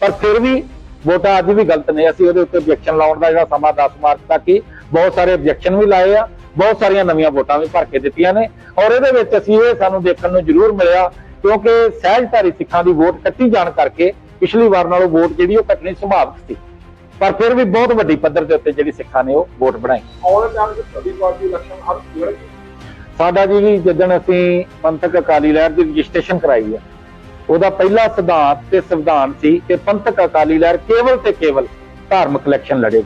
ਪਰ ਫਿਰ ਵੀ ਵੋਟਾਂ ਅੱਜ ਵੀ ਗਲਤ ਨੇ। ਅਸੀਂ ਉਹਦੇ ਉੱਤੇ objection ਲਾਉਣ ਦਾ ਜਿਹੜਾ ਸਮਾਂ 10 ਮਾਰਚ ਤੱਕ ਹੀ ਬਹੁਤ ਸਾਰੇ objection ਵੀ ਲਾਏ ਆ ਬਹੁਤ ਸਾਰੀਆਂ ਨਵੀਆਂ ਵੋਟਾਂ ਵੀ ਭਰ ਕੇ ਦਿੱਤੀਆਂ ਨੇ। ਔਰ ਇਹਦੇ ਵਿੱਚ ਅਸੀਂ ਇਹ ਸਾਨੂੰ ਦੇਖਣ ਨੂੰ ਜ਼ਰੂਰ ਮਿਲਿਆ ਕਿਉਂਕਿ ਸਹਿਜਧਾਰੀ ਸਿੱਖਾਂ ਦੀ ਵੋਟ ਕੱਟੀ ਜਾਣ ਕਰਕੇ ਪਿਛਲੀ ਵਾਰ ਨਾਲੋਂ ਵੋਟ ਜਿਹੜੀ ਉਹ ਕੱਟਣੀ ਸੁਭਾਵਿਕ ਸੀ। ਪਰ ਫਿਰ ਵੀ ਬਹੁਤ ਵੱਡੀ ਪੱਧਰ ਦੇ ਉੱਤੇ ਜਿਹੜੀ ਸਿੱਖਾਂ ਨੇ ਉਹ ਵੋਟ ਬਣਾਈ।
ਆਉਣ ਟਾਈਮ ਵਿੱਚ ਸਭੀ ਪਾਰਟੀ ਇਲੈਕਸ਼ਨ ਹਰ ਜਿਹੜਾ
ਸਾਡਾ ਜੀ ਵੀ ਜਦੋਂ ਅਸੀਂ ਪੰਥਕ ਅਕਾਲੀ ਲਹਿਰ ਦੀ ਰਜਿਸਟ੍ਰੇਸ਼ਨ ਕਰਾਈ ਹੈ ਉਹਦਾ ਪਹਿਲਾ ਸਿਧਾਂਤ ਤੇ ਸੰਵਿਧਾਨ ਸੀ ਕਿ ਪੰਥਕ ਅਕਾਲੀ ਲਹਿਰ ਕੇਵਲ ਤੇ ਕੇਵਲ ਧਾਰਮਿਕ ਇਲੈਕਸ਼ਨ ਲੜੇਗੀ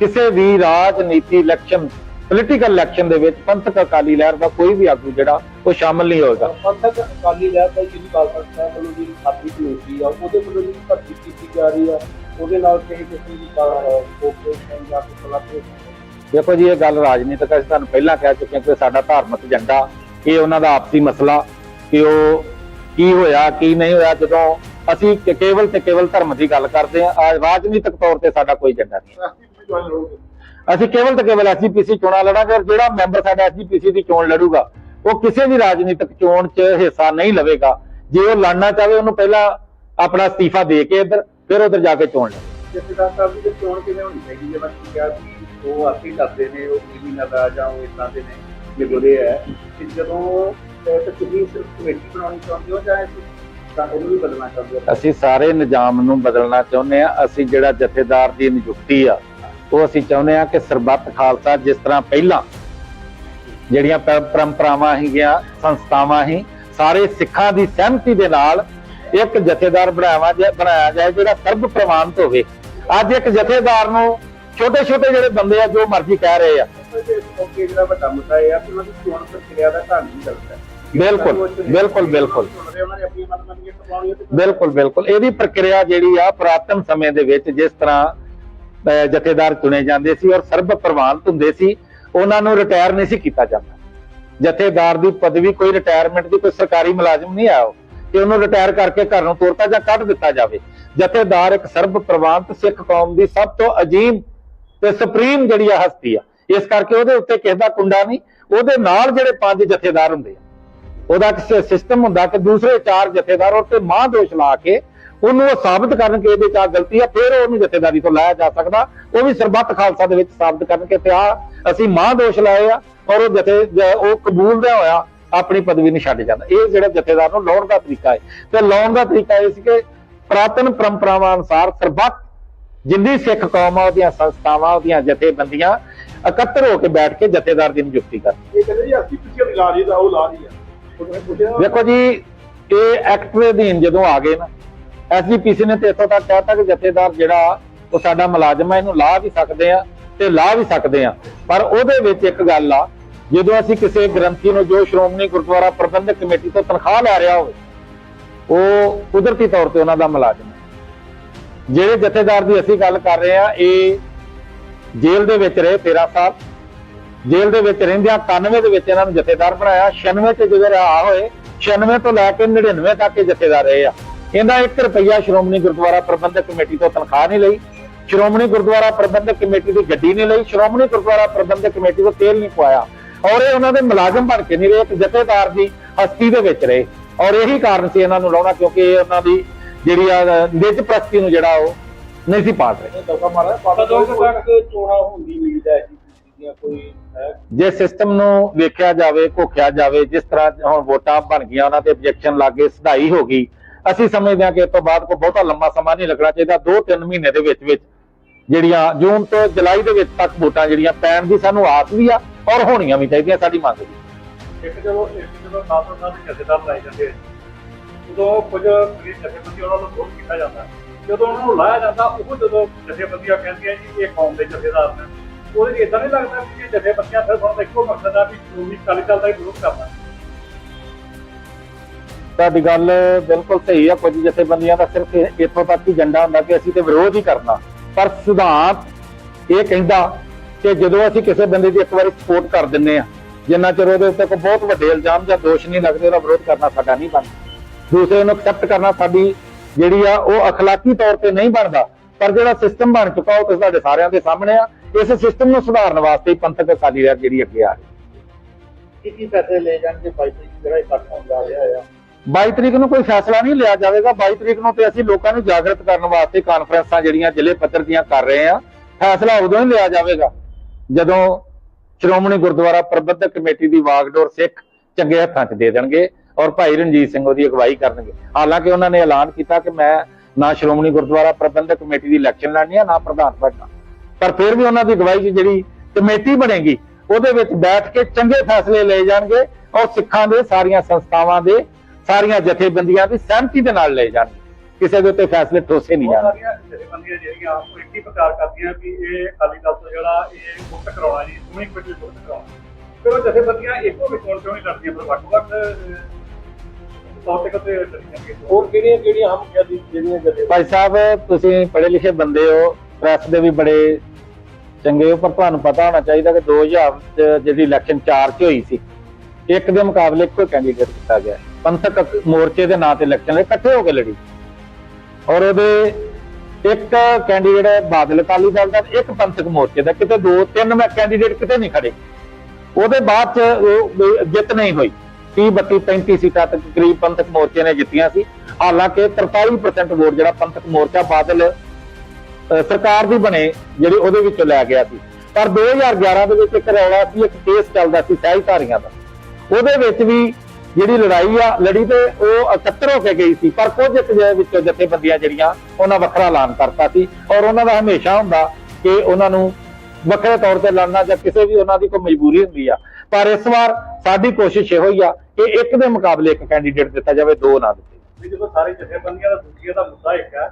ਕਿਸੇ ਵੀ ਰਾਜਨੀਤੀ ਇਲੈਕਸ਼ਨ ਪੋਲੀਟੀਕਲ ਇਲੈਕਸ਼ਨ ਦੇ ਵਿੱਚ ਪੰਥਕ ਅਕਾਲੀ ਲਹਿਰ ਦਾ ਕੋਈ ਵੀ ਆਗੂ ਜਿਹੜਾ ਉਹ ਸ਼ਾਮਲ ਨਹੀਂ ਹੋਏਗਾ।
ਪੰਥਕ ਅਕਾਲੀ ਲਹਿਰ ਦਾ ਜਿਹਨੂੰ ਕਾਲ ਸਕਦਾ ਵੱਲੋਂ ਜਿਹੜੀ ਸਾਡੀ ਕਮੇਟੀ ਆ ਉਹਦੇ ਵੱਲੋਂ ਜਿਹੜੀ ਭਰਤੀ ਕੀਤੀ ਜਾ ਰਹੀ ਆ ਉਹਦੇ ਨਾਲ ਕਿਸੇ ਕਿਸਮ ਦੀ ਕੋਆਪਰੇਸ਼ਨ ਜਾਂ ਕੋਈ collaboration
ਦੇਖੋ ਜੀ ਇਹ ਗੱਲ ਰਾਜਨੀਤਿਕ ਹੈ ਅਸੀਂ ਤੁਹਾਨੂੰ ਪਹਿਲਾਂ ਕਹਿ ਚੁੱਕੇ ਹਾਂ ਕਿ ਸਾਡਾ ਧਾਰਮਿਕ ਏਜੰਡਾ ਇਹ ਉਹਨਾਂ ਦਾ ਆਪਸੀ ਮਸਲਾ ਕਿ ਉਹ ਕੀ ਹੋਇਆ ਕੀ ਨਹੀਂ ਹੋਇਆ ਜਦੋਂ ਅਸੀਂ ਕੇ- ਕੇਵਲ ਤੇ ਕੇਵਲ ਧਰਮ ਦੀ ਗੱਲ ਕਰਦੇ ਹਾਂ ਰਾਜਨੀਤਿਕ ਤੌਰ ਤੇ ਸਾਡਾ ਕੋਈ ਏਜੰਡਾ ਨਹੀਂ ਅਸੀਂ ਕੇਵਲ ਤੇ ਕੇਵਲ ਐਸਜੀਪੀਸੀ ਚੋਣਾਂ ਲੜਾਂਗੇ ਔਰ ਜਿਹੜਾ ਮੈਂਬਰ ਸਾਡਾ ਐਸਜੀਪੀਸੀ ਦੀ ਚੋਣ ਲੜੂਗਾ ਉਹ ਕਿਸੇ ਵੀ ਰਾਜਨੀਤਿਕ ਚੋਣ 'ਚ ਹਿੱਸਾ ਨਹੀਂ ਲਵੇਗਾ। ਜੇ ਉਹ ਲੜਨਾ ਚਾਹੇ ਉਹਨੂੰ ਪਹਿਲਾਂ ਆਪਣਾ ਅਸਤੀਫਾ ਦੇ ਕੇ ਇੱਧਰ ਫਿਰ ਉੱਧਰ ਜਾ ਕੇ ਚੋਣ ਲਵੇ
ਜਥੇਦਾਰ ਸਾਹਿਬ ਦੀ ਤੇ ਚੋਣ ਕਿਵੇਂ ਹੋਣੀ ਚਾਹੀਦੀ ਹੈ? ਮੈਂ ਤੁਹਾਨੂੰ ਕਿਹਾ ਕਿ ਉਹ ਆਪੇ ਕਰਦੇ ਨੇ ਉਹ ਕ੍ਰਿਮੀਨਲ ਦਾ ਜਾਂ ਉਹ ਇਦਾਂ ਦੇ ਨੇ ਜਿਹੜੇ ਹੈ ਕਿ ਜਦੋਂ ਤੇ ਤੁਸੀਂ ਸਿਰਫ ਕਮੇਟੀ ਬਣਾਉਣੀ ਚਾਹੁੰਦੇ ਹੋ ਜਾਂ ਤੁਸੀਂ ਤਾਂ ਇਹਨੂੰ ਵੀ ਬਦਲਣਾ ਚਾਹੁੰਦੇ ਹੋ?
ਅਸੀਂ ਸਾਰੇ ਨਿਜ਼ਾਮ ਨੂੰ ਬਦਲਣਾ ਚਾਹੁੰਦੇ ਆ ਅਸੀਂ ਜਿਹੜਾ ਜਥੇਦਾਰ ਦੀ ਨਿਯੁਕਤੀ ਆ, ਉਹ ਅਸੀਂ ਚਾਹੁੰਦੇ ਆ ਕਿ ਸਰਬੱਤ ਖਾਲਸਾ ਜਿਸ ਤਰ੍ਹਾਂ ਪਹਿਲਾਂ ਜਿਹੜੀਆਂ ਪਰੰਪਰਾਵਾਂ ਹੈਗੀਆਂ, ਸੰਸਥਾਵਾਂ ਹੀ ਸਾਰੇ ਸਿੱਖਾਂ ਦੀ ਸਹਿਮਤੀ ਦੇ ਨਾਲ ਇੱਕ ਜਥੇਦਾਰ ਬਣਾਵਾ ਜਾ- ਬਣਾਇਆ ਜਾਏ ਜਿਹੜਾ ਸਰਬ ਪ੍ਰਵਾਨਿਤ ਹੋਵੇ। ਅੱਜ ਇੱਕ ਜਥੇਦਾਰ ਨੂੰ ਛੋਟੇ ਛੋਟੇ ਜਿਹੜੇ ਬੰਦੇ ਆ, ਜੋ ਮਰਜ਼ੀ ਕਹਿ ਰਹੇ ਆ
ਓਕੇ ਜਿਹੜਾ ਵੱਡਾ ਮੁੱਦਾ ਇਹ ਆ ਕਿ ਉਹਨਾਂ ਦੀ ਚੋਣ ਪ੍ਰਕਿਰਿਆ ਦਾ ਢੰਗ ਹੀ ਗਲਤ ਹੈ।
ਬਿਲਕੁਲ, ਬਿਲਕੁਲ, ਬਿਲਕੁਲ। ਬਿਲਕੁਲ ਬਿਲਕੁਲ। ਇਹਦੀ ਪ੍ਰਕਿਰਿਆ ਜਿਹੜੀ ਆ ਪੁਰਾਤਨ ਸਮੇਂ ਦੇ ਵਿੱਚ ਜਿਸ ਤਰ੍ਹਾਂ ਜਥੇਦਾਰ ਚੁਣੇ ਜਾਂਦੇ ਸੀ ਔਰ ਸਰਬ ਪ੍ਰਵਾਨਿਤ ਹੁੰਦੇ ਸੀ ਉਹਨਾਂ ਨੂੰ ਰਿਟਾਇਰ ਨਹੀਂ ਸੀ ਕੀਤਾ ਜਾਂਦਾ। ਜਥੇਦਾਰ ਦੀ ਪਦਵੀ ਕੋਈ ਰਿਟਾਇਰਮੈਂਟ ਦੀ ਕੋਈ ਸਰਕਾਰੀ ਮੁਲਾਜ਼ਮ ਨਹੀਂ ਉਹ। ਕਿ ਉਹਨੂੰ ਰਿਟਾਇਰ ਕਰਕੇ ਘਰ ਨੂੰ ਤੋਰਤਾ ਜਾਂ ਕੱਢ ਦਿੱਤਾ ਜਾਵੇ। ਜਥੇਦਾਰ ਇੱਕ ਸਰਬ ਪ੍ਰਵਾਨਿਤ ਸਿੱਖ ਕੌਮ ਦੀ ਸਭ ਤੋਂ ਅਜੀਮ ਤੇ ਸੁਪਰੀਮ ਜਿਹੜੀ ਆ ਹਸਤੀ ਆ। ਇਸ ਕਰਕੇ ਉਹਦੇ ਉੱਤੇ ਕਿਸੇ ਦਾ ਕੁੰਡਾ ਨਹੀਂ, ਉਹਦੇ ਨਾਲ ਜਿਹੜੇ ਪੰਜ ਜਥੇਦਾਰ ਹੁੰਦੇ ਆ, ਉਹਦਾ ਇੱਕ ਸਿਸਟਮ ਹੁੰਦਾ ਕਿ ਦੂਸਰੇ ਚਾਰ ਜਥੇਦਾਰ ਉੱਤੇ ਮਾਂ ਦੋਸ਼ ਲਾ ਕੇ ਉਹਨੂੰ ਉਹ ਸਾਬਤ ਕਰਨ ਕਿ ਇਹਦੇ ਚ ਗਲਤੀ ਆ, ਫਿਰ ਉਹਨੂੰ ਜਥੇਦਾਰੀ ਤੋਂ ਲਾਇਆ ਜਾ ਸਕਦਾ, ਉਹ ਵੀ ਸਰਬੱਤ ਖਾਲਸਾ ਦੇ ਵਿੱਚ ਸਾਬਤ ਕਰਨ ਕਿ ਤੇ ਆ, ਅਸੀਂ ਮਾਂ ਦੋਸ਼ ਲਾਏ ਆ ਔਰ ਉਹ ਜਥੇ ਉਹ ਕਬੂਲ ਦਾ ਹੋਇਆ, ਆਪਣੀ ਪਦਵੀ ਨੂੰ ਛੱਡ ਜਾਂਦਾ। ਇਹ ਜਿਹੜਾ ਜਥੇਦਾਰ ਨੂੰ ਲਾਉਣ ਦਾ ਤਰੀਕਾ ਹੈ। ਤੇ ਲਾਉਣ ਦਾ ਤਰੀਕਾ ਇਹ ਸੀ ਕਿ ਪ੍ਰਾਤਨ ਪਰੰਪਰਾਵਾਂ ਅਨੁਸਾਰ ਸਰਬੱਤ ਜਿੰਨੀ ਸਿੱਖ ਕੌਮ ਆ ਉਹਦੀਆਂ ਸੰਸਥਾਵਾਂ, ਉਹਦੀਆਂ ਜਥੇਬੰਦੀਆਂ ਇਕੱਤਰ ਹੋ ਕੇ ਬੈਠ ਕੇ ਜਥੇਦਾਰ ਦੀ ਨਿਯੁਕਤੀ ਕਰ।
ਇਹ ਕਹਿੰਦੇ ਜੀ ਅਸੀਂ ਪਿੱਛੇ ਦੀ ਲਾ ਰਹੀ ਤਾਂ ਉਹ ਲਾ ਰਹੀ ਆ
ਦੇਖੋ ਜੀ ਇਹ ਐਕਟ ਦੇ ਅਧੀਨ ਜਦੋਂ ਆ ਗਏ ਨਾ ਐਸਜੀਪੀਸੀ ਨੇ ਤੇ ਇੱਥੋਂ ਤੱਕ ਕਹਿਤਾ ਕਿ ਜਥੇਦਾਰ ਜਿਹੜਾ ਉਹ ਸਾਡਾ ਮੁਲਾਜ਼ਮ ਹੈ ਇਹਨੂੰ ਲਾ ਵੀ ਸਕਦੇ ਆ ਤੇ ਲਾ ਵੀ ਸਕਦੇ ਆ। ਪਰ ਉਹਦੇ ਵਿੱਚ ਇੱਕ ਗੱਲ ਆ ਜਦੋਂ ਅਸੀਂ ਕਿਸੇ ਗ੍ਰੰਥੀ ਨੂੰ ਜੋ ਸ਼੍ਰੋਮਣੀ ਗੁਰਦੁਆਰਾ ਪ੍ਰਬੰਧਕ ਕਮੇਟੀ ਤੋਂ ਤਨਖਾਹ ਲੈ ਰਿਹਾ ਹੋਵੇ ਉਹ ਕੁਦਰਤੀ ਤੌਰ ਤੇ ਉਹਨਾਂ ਦਾ ਮੁਲਾਜ਼ਮ ਹੈ। ਜਿਹੜੇ ਜਥੇਦਾਰ ਦੀ ਅਸੀਂ ਗੱਲ ਕਰ ਰਹੇ ਆ ਇਹ ਜੇਲ੍ਹ ਦੇ ਵਿੱਚ ਰਹੇ 13 ਸਾਲ। ਜੇਲ੍ਹ ਦੇ ਵਿੱਚ ਰਹਿੰਦਿਆਂ 91 ਦੇ ਵਿੱਚ ਇਹਨਾਂ ਨੂੰ ਜਥੇਦਾਰ ਬਣਾਇਆ। 96 ਤੇ ਜਦੋਂ ਰਿਹਾ ਹੋਏ 96 ਤੋਂ ਲੈ ਕੇ 99 ਤੱਕ ਇਹ ਜਥੇਦਾਰ ਰਹੇ ਆ। ਇਹਦਾ 1 ਰੁਪਈਆ ਸ਼੍ਰੋਮਣੀ ਗੁਰਦੁਆਰਾ ਪ੍ਰਬੰਧਕ ਕਮੇਟੀ ਤੋਂ ਤਨਖਾਹ ਨਹੀਂ ਲਈ। ਸ਼੍ਰੋਮਣੀ ਗੁਰਦੁਆਰਾ ਪ੍ਰਬੰਧਕ ਕਮੇਟੀ ਦੀ ਗੱਡੀ ਨਹੀਂ ਲਈ। ਸ਼੍ਰੋਮਣੀ ਗੁਰਦੁਆਰਾ ਪ੍ਰਬੰਧਕ ਕਮੇਟੀ ਤੋਂ ਤੇਲ ਨਹੀਂ ਪਵਾਇਆ ਔਰ ਇਹ ਉਹਨਾਂ ਦੇ ਮੁਲਾਜ਼ਮ ਬਣ ਕੇ ਨਹੀਂ ਰਹੇ, ਇੱਕ ਜਥੇਦਾਰ ਦੀ ਹਸਤੀ ਦੇ ਵਿੱਚ ਰਹੇ। ਔਰ ਇਹੀ ਕਾਰਨ ਸੀ ਇਹਨਾਂ ਨੂੰ ਲਾਉਣਾ, ਕਿਉਂਕਿ ਇਹ ਉਹਨਾਂ ਦੀ ਜਿਹੜੀ ਆ ਨਿੱਜ ਪ੍ਰਸਤੀ ਨੂੰ ਜਿਹੜਾ ਉਹ ਨਹੀਂ ਸੀ ਪਾੜ ਰਹੇ।
ਦਫਾ ਮਾਰਾ ਕਦੋਂ ਤੱਕ ਚੋਣਾ ਹੁੰਦੀ ਉਮੀਦ ਹੈ ਜੀ ਦੀਆਂ ਕੋਈ ਹੈ?
ਜੇ ਸਿਸਟਮ ਨੂੰ ਵੇਖਿਆ ਜਾਵੇ ਘੋਖਿਆ ਜਾਵੇ ਜਿਸ ਤਰ੍ਹਾਂ ਹੁਣ ਵੋਟਾਂ ਬਣ ਗਈਆਂ ਉਹਨਾਂ ਤੇ ਆਬਜੈਕਸ਼ਨ ਲੱਗੇ ਸਧਾਈ ਹੋ ਗਈ ਅਸੀਂ ਸਮਝਦੇ ਹਾਂ ਕਿ ਇਸ ਤੋਂ ਬਾਅਦ ਕੋਈ ਬਹੁਤਾ ਲੰਮਾ ਸਮਾਂ ਨਹੀਂ ਲੱਗਣਾ ਚਾਹੀਦਾ। 2-3 ਮਹੀਨੇ ਦੇ ਵਿੱਚ ਵਿੱਚ ਜਿਹੜੀਆਂ ਜੂਨ ਤੋਂ ਜੁਲਾਈ ਦੇ ਵਿੱਚ ਤੱਕ ਵੋਟਾਂ ਜਿਹੜੀਆਂ ਪੈਣ ਦੀ ਸਾਨੂੰ ਆਸ ਵੀ ਆ ਔਰ ਹੋਣੀਆਂ ਵੀ ਚਾਹੀਦੀਆਂ ਸਾਡੀ ਮੰਗ ਵੀ।
ਇੱਕ ਜਦੋਂ ਇੱਕ ਜਦੋਂ ਸਾਥੋਂ ਸਾਥ ਜਥੇਦਾਰ ਲਾਏ ਜਾਂਦੇ ਉਦੋਂ ਕੁਝ ਜਿਹੜੀ ਜਥੇਬੰਦੀ ਉਹਨਾਂ ਨੂੰ ਵਿਰੋਧ ਕੀਤਾ ਜਾਂਦਾ। ਜਦੋਂ ਉਹਨਾਂ ਨੂੰ ਲਾਇਆ ਜਾਂਦਾ, ਉਹ ਜਦੋਂ ਜਥੇਬੰਦੀਆਂ ਕਹਿੰਦੀਆਂ ਜੀ, ਇਹ ਕੌਮ ਦੇ ਜਥੇਦਾਰ ਨੇ, ਉਹਦੇ 'ਚ ਇਦਾਂ ਨਹੀਂ ਲੱਗਦਾ ਕਿ ਜਥੇਬੰਦੀਆਂ ਸਿਰਫ ਉਹਨਾਂ ਇੱਕੋ ਮਕਸਦ ਆ ਵੀ ਸ਼੍ਰੋਮਣੀ ਅਕਾਲੀ ਦਲ ਹੀ ਵਿਰੋਧ ਕਰਨਾ।
ਤੁਹਾਡੀ ਗੱਲ ਬਿਲਕੁਲ ਸਹੀ ਆ, ਕੁਝ ਜਥੇਬੰਦੀਆਂ ਦਾ ਸਿਰਫ ਇੱਥੋਂ ਤੱਕ ਹੀ ਏਜੰਡਾ ਹੁੰਦਾ ਕਿ ਅਸੀਂ ਤੇ ਵਿਰੋਧ ਹੀ ਕਰਨਾ। ਪਰ ਸਿਧਾਂਤ ਇਹ ਕਹਿੰਦਾ ਕਿ ਜਦੋਂ ਅਸੀਂ ਕਿਸੇ ਬੰਦੇ ਦੀ ਇੱਕ ਵਾਰੀ ਸਪੋਰਟ ਕਰ ਦਿੰਨੇ ਆ, ਜਿੰਨਾ ਚਿਰ ਉਹਦੇ ਉੱਤੇ ਕੋਈ ਬਹੁਤ ਵੱਡੇ ਇਲਜ਼ਾਮ ਜਾਂ ਦੋਸ਼ ਨਹੀਂ ਲੱਗਦੇ, ਉਹਦਾ ਵਿਰੋਧ ਕਰਨਾ ਸਾਡਾ ਨਹੀਂ ਬਣਦਾ। ਦੂਸਰੇ ਨੂੰ ਐਕਸੈਪਟ ਕਰਨਾ ਸਾਡੀ ਜਿਹੜੀ ਆ ਉਹ ਅਖਲਾਕੀ ਤੌਰ ਤੇ ਨਹੀਂ ਬਣਦਾ ਪਰ ਜਿਹੜਾ ਸਿਸਟਮ ਬਣ ਚੁੱਕਾ ਉਹ ਤੇ ਸਾਡੇ ਸਾਰਿਆਂ ਦੇ ਸਾਹਮਣੇ ਆ। ਇਸ ਸਿਸਟਮ ਨੂੰ ਸੁਧਾਰਨ ਵਾਸਤੇ ਪੰਥਕ ਅਕਾਲੀ ਦਲ ਜਿਹੜੀ ਅੱਗੇ ਆ ਰਹੀ।
ਕੀ ਕੀ ਫੈਸਲੇ ਲੈ ਜਾਣਗੇ ਬਾਈ ਤਰੀਕ ਜਿਹੜਾ ਇਕੱਠ ਜਾ ਰਿਹਾ ਆ?
22 ਤਰੀਕ ਨੂੰ ਕੋਈ ਫੈਸਲਾ ਨਹੀਂ ਲਿਆ ਜਾਵੇਗਾ। 22 ਤਰੀਕ ਨੂੰ ਤੇ ਅਸੀਂ ਲੋਕਾਂ ਨੂੰ ਜਾਗਰਤ ਕਰਨ ਵਾਸਤੇ ਕਾਨਫਰੰਸਾਂ ਜਿਹੜੀਆਂ ਜ਼ਿਲ੍ਹੇ ਪੱਧਰ ਦੀਆਂ ਕਰ ਰਹੇ ਆ ਫੈਸਲਾ ਉਦੋਂ ਹੀ ਲਿਆ ਜਾਵੇਗਾ। ਜਦੋਂ ਸ਼੍ਰੋਮਣੀ ਗੁਰਦੁਆਰਾ ਪ੍ਰਬੰਧਕ ਕਮੇਟੀ ਦੀ ਵਾਗਡੋਰ ਸਿੱਖ ਚੰਗੇ ਹੱਥਾਂ 'ਚ ਦੇ ਦੇਣਗੇ ਔਰ ਭਾਈ ਰਣਜੀਤ ਸਿੰਘ ਉਹਦੀ ਅਗਵਾਈ ਕਰਨਗੇ। ਹਾਲਾਂਕਿ ਉਹਨਾਂ ਨੇ ਐਲਾਨ ਕੀਤਾ ਕਿ ਮੈਂ ਨਾ ਸ਼੍ਰੋਮਣੀ ਗੁਰਦੁਆਰਾ ਪ੍ਰਬੰਧਕ ਕਮੇਟੀ ਦੀ ਇਲੈਕਸ਼ਨ ਲੜਨੀ ਆ, ਨਾ ਪ੍ਰਧਾਨ ਬਣਨਾ। ਪਰ ਫਿਰ ਵੀ ਉਹਨਾਂ ਦੀ ਅਗਵਾਈ 'ਚ ਜਿਹੜੀ ਕਮੇਟੀ ਬਣੇਗੀ, ਉਹਦੇ ਵਿੱਚ ਬੈਠ ਕੇ ਚੰਗੇ ਫੈਸਲੇ ਲਏ ਜਾਣਗੇ ਔਰ ਸਿੱਖਾਂ ਦੇ ਸਾਰੀਆਂ ਸੰਸਥਾਵਾਂ ਦੇ ਸਾਰੀਆਂ ਜਥੇਬੰਦੀਆਂ ਦੀ ਸਹਿਮਤੀ ਦੇ ਨਾਲ ਲਏ ਜਾਣਗੇ। ਕਿਸੇ ਦੇ ਉੱਤੇ ਫੈਸਲੇ ਠੋਸੇ ਨਹੀਂ ਜਾਣਗੇ।
ਜਥੇਬੰਦੀਆਂ ਜਿਹੜੀਆਂ ਉਹ ਇੱਕ ਹੀ ਪ੍ਰਕਾਰ ਕਰਦੀਆਂ ਕਿ ਇਹ ਅਕਾਲੀ ਦਲ ਤੋਂ ਜਿਹੜਾ ਇਹ ਮੁਕਤ ਕਰਾਉਣਾ ਜੀ ਸ਼੍ਰੋਮਣੀ ਕਮੇਟੀ ਮੁਕਤ ਕਰਾਉਣਾ। ਫਿਰ ਉਹ ਜਥੇਬੰਦੀਆਂ ਇੱਕੋ ਵੀ ਕਿਉਂ ਨਹੀਂ ਲੜਦੀਆਂ? ਪਰ ਵੱਖ-ਵੱਖ ਤੌਰ ਤੇ ਕਦੇ ਲੜੀਆਂ ਉਹ ਕਿਹੜੀਆਂ ਕਿਹੜੀਆਂ ਹਮ ਕਿਹਦੀ ਜਿਹੜੀਆਂ ਜਥੇ
ਭਾਈ ਸਾਹਿਬ ਤੁਸੀਂ ਪੜ੍ਹੇ ਲਿਖੇ ਬੰਦੇ ਹੋ ਪ੍ਰੈਸ ਦੇ ਵੀ ਬੜੇ ਚੰਗੇ ਹੋ ਪਰ ਤੁਹਾਨੂੰ ਪਤਾ ਹੋਣਾ ਚਾਹੀਦਾ ਕਿ 2000 ਚ ਜਿਹੜੀ ਇਲੈਕਸ਼ਨ 4 ਚ ਹੋਈ ਸੀ ਇੱਕ ਦੇ ਮੁਕਾਬਲੇ ਇੱਕੋ ਕੈਂਡੀਡੇਟ ਕੀਤਾ ਗਿਆ। ਪੰਥਕ ਮੋਰਚੇ ਦੇ ਨਾਂ ਤੇ ਇਲੈਕਸ਼ਨ ਇਕੱਠੇ ਹੋ ਕੇ ਲੜੀ। ਔਰ ਉਹਦੇ ਇੱਕ ਕੈਂਡੀਡੇਟ ਬਾਦਲ ਅਕਾਲੀ ਦਲ ਦਾ ਇੱਕ ਪੰਥਕ ਮੋਰਚੇ ਦਾ। ਕਿਤੇ ਦੋ ਤਿੰਨ ਮੈਂ ਕੈਂਡੀਡੇਟ ਕਿਤੇ ਨਹੀਂ ਖੜੇ। ਉਹਦੇ ਬਾਅਦ ਚ ਜਿੱਤ ਨਹੀਂ ਹੋਈ। 30 32 35 ਸੀਟਾਂ ਤੱਕ ਕਰੀਬ ਪੰਥਕ ਮੋਰਚੇ ਨੇ ਜਿੱਤੀਆਂ ਸੀ। ਹਾਲਾਂਕਿ 43% ਵੋਟ ਜਿਹੜਾ ਪੰਥਕ ਮੋਰਚਾ ਬਾਦਲ ਸਰਕਾਰ ਦੀ ਬਣੇ, ਜਿਹੜੀ ਉਹਦੇ ਵਿੱਚੋਂ ਲੈ ਗਿਆ ਸੀ। ਪਰ 2011 ਦੇ ਵਿੱਚ ਇੱਕ ਰੌਲਾ ਸੀ, ਇੱਕ ਕੇਸ ਚੱਲਦਾ ਸੀ ਸਹਿਜਧਾਰੀਆਂ ਦਾ। ਉਹਦੇ ਵਿੱਚ ਵੀ ਜਿਹੜੀ ਲੜਾਈ ਆ, ਲੜੀ ਤੇ ਉਹ ਇਕੱਤਰ ਹੋ ਕੇ ਗਈ ਸੀ, ਪਰ ਕੁਝ ਇੱਕ ਜਿਹੇ ਵਿੱਚੋਂ ਜਥੇਬੰਦੀਆਂ ਜਿਹੜੀਆਂ, ਉਹਨਾਂ ਵੱਖਰਾ ਐਲਾਨ ਕਰਤਾ ਸੀ। ਔਰ ਉਹਨਾਂ ਦਾ ਹਮੇਸ਼ਾ ਹੁੰਦਾ ਕਿ ਉਹਨਾਂ ਨੂੰ ਵੱਖਰੇ ਤੌਰ ਤੇ ਲੜਨਾ ਜਾਂ ਕਿਸੇ ਵੀ ਉਹਨਾਂ ਦੀ ਕੋਈ ਮਜਬੂਰੀ ਹੁੰਦੀ ਆ ਪਰ ਇਸ ਵਾਰ ਸਾਡੀ ਕੋਸ਼ਿਸ਼ ਇਹੋ ਹੀ ਆ ਕਿ ਇੱਕ ਦੇ ਮੁਕਾਬਲੇ ਇੱਕ ਕੈਂਡੀਡੇਟ ਦਿੱਤਾ ਜਾਵੇ ਦੋ ਨਾ ਦਿੱਤੇ
ਜਦੋਂ ਸਾਰੇ ਜਥੇਬੰਦੀਆਂ ਦਾ ਦੂਜੀਆਂ ਦਾ ਮੁੱਦਾ ਇੱਕ ਹੈ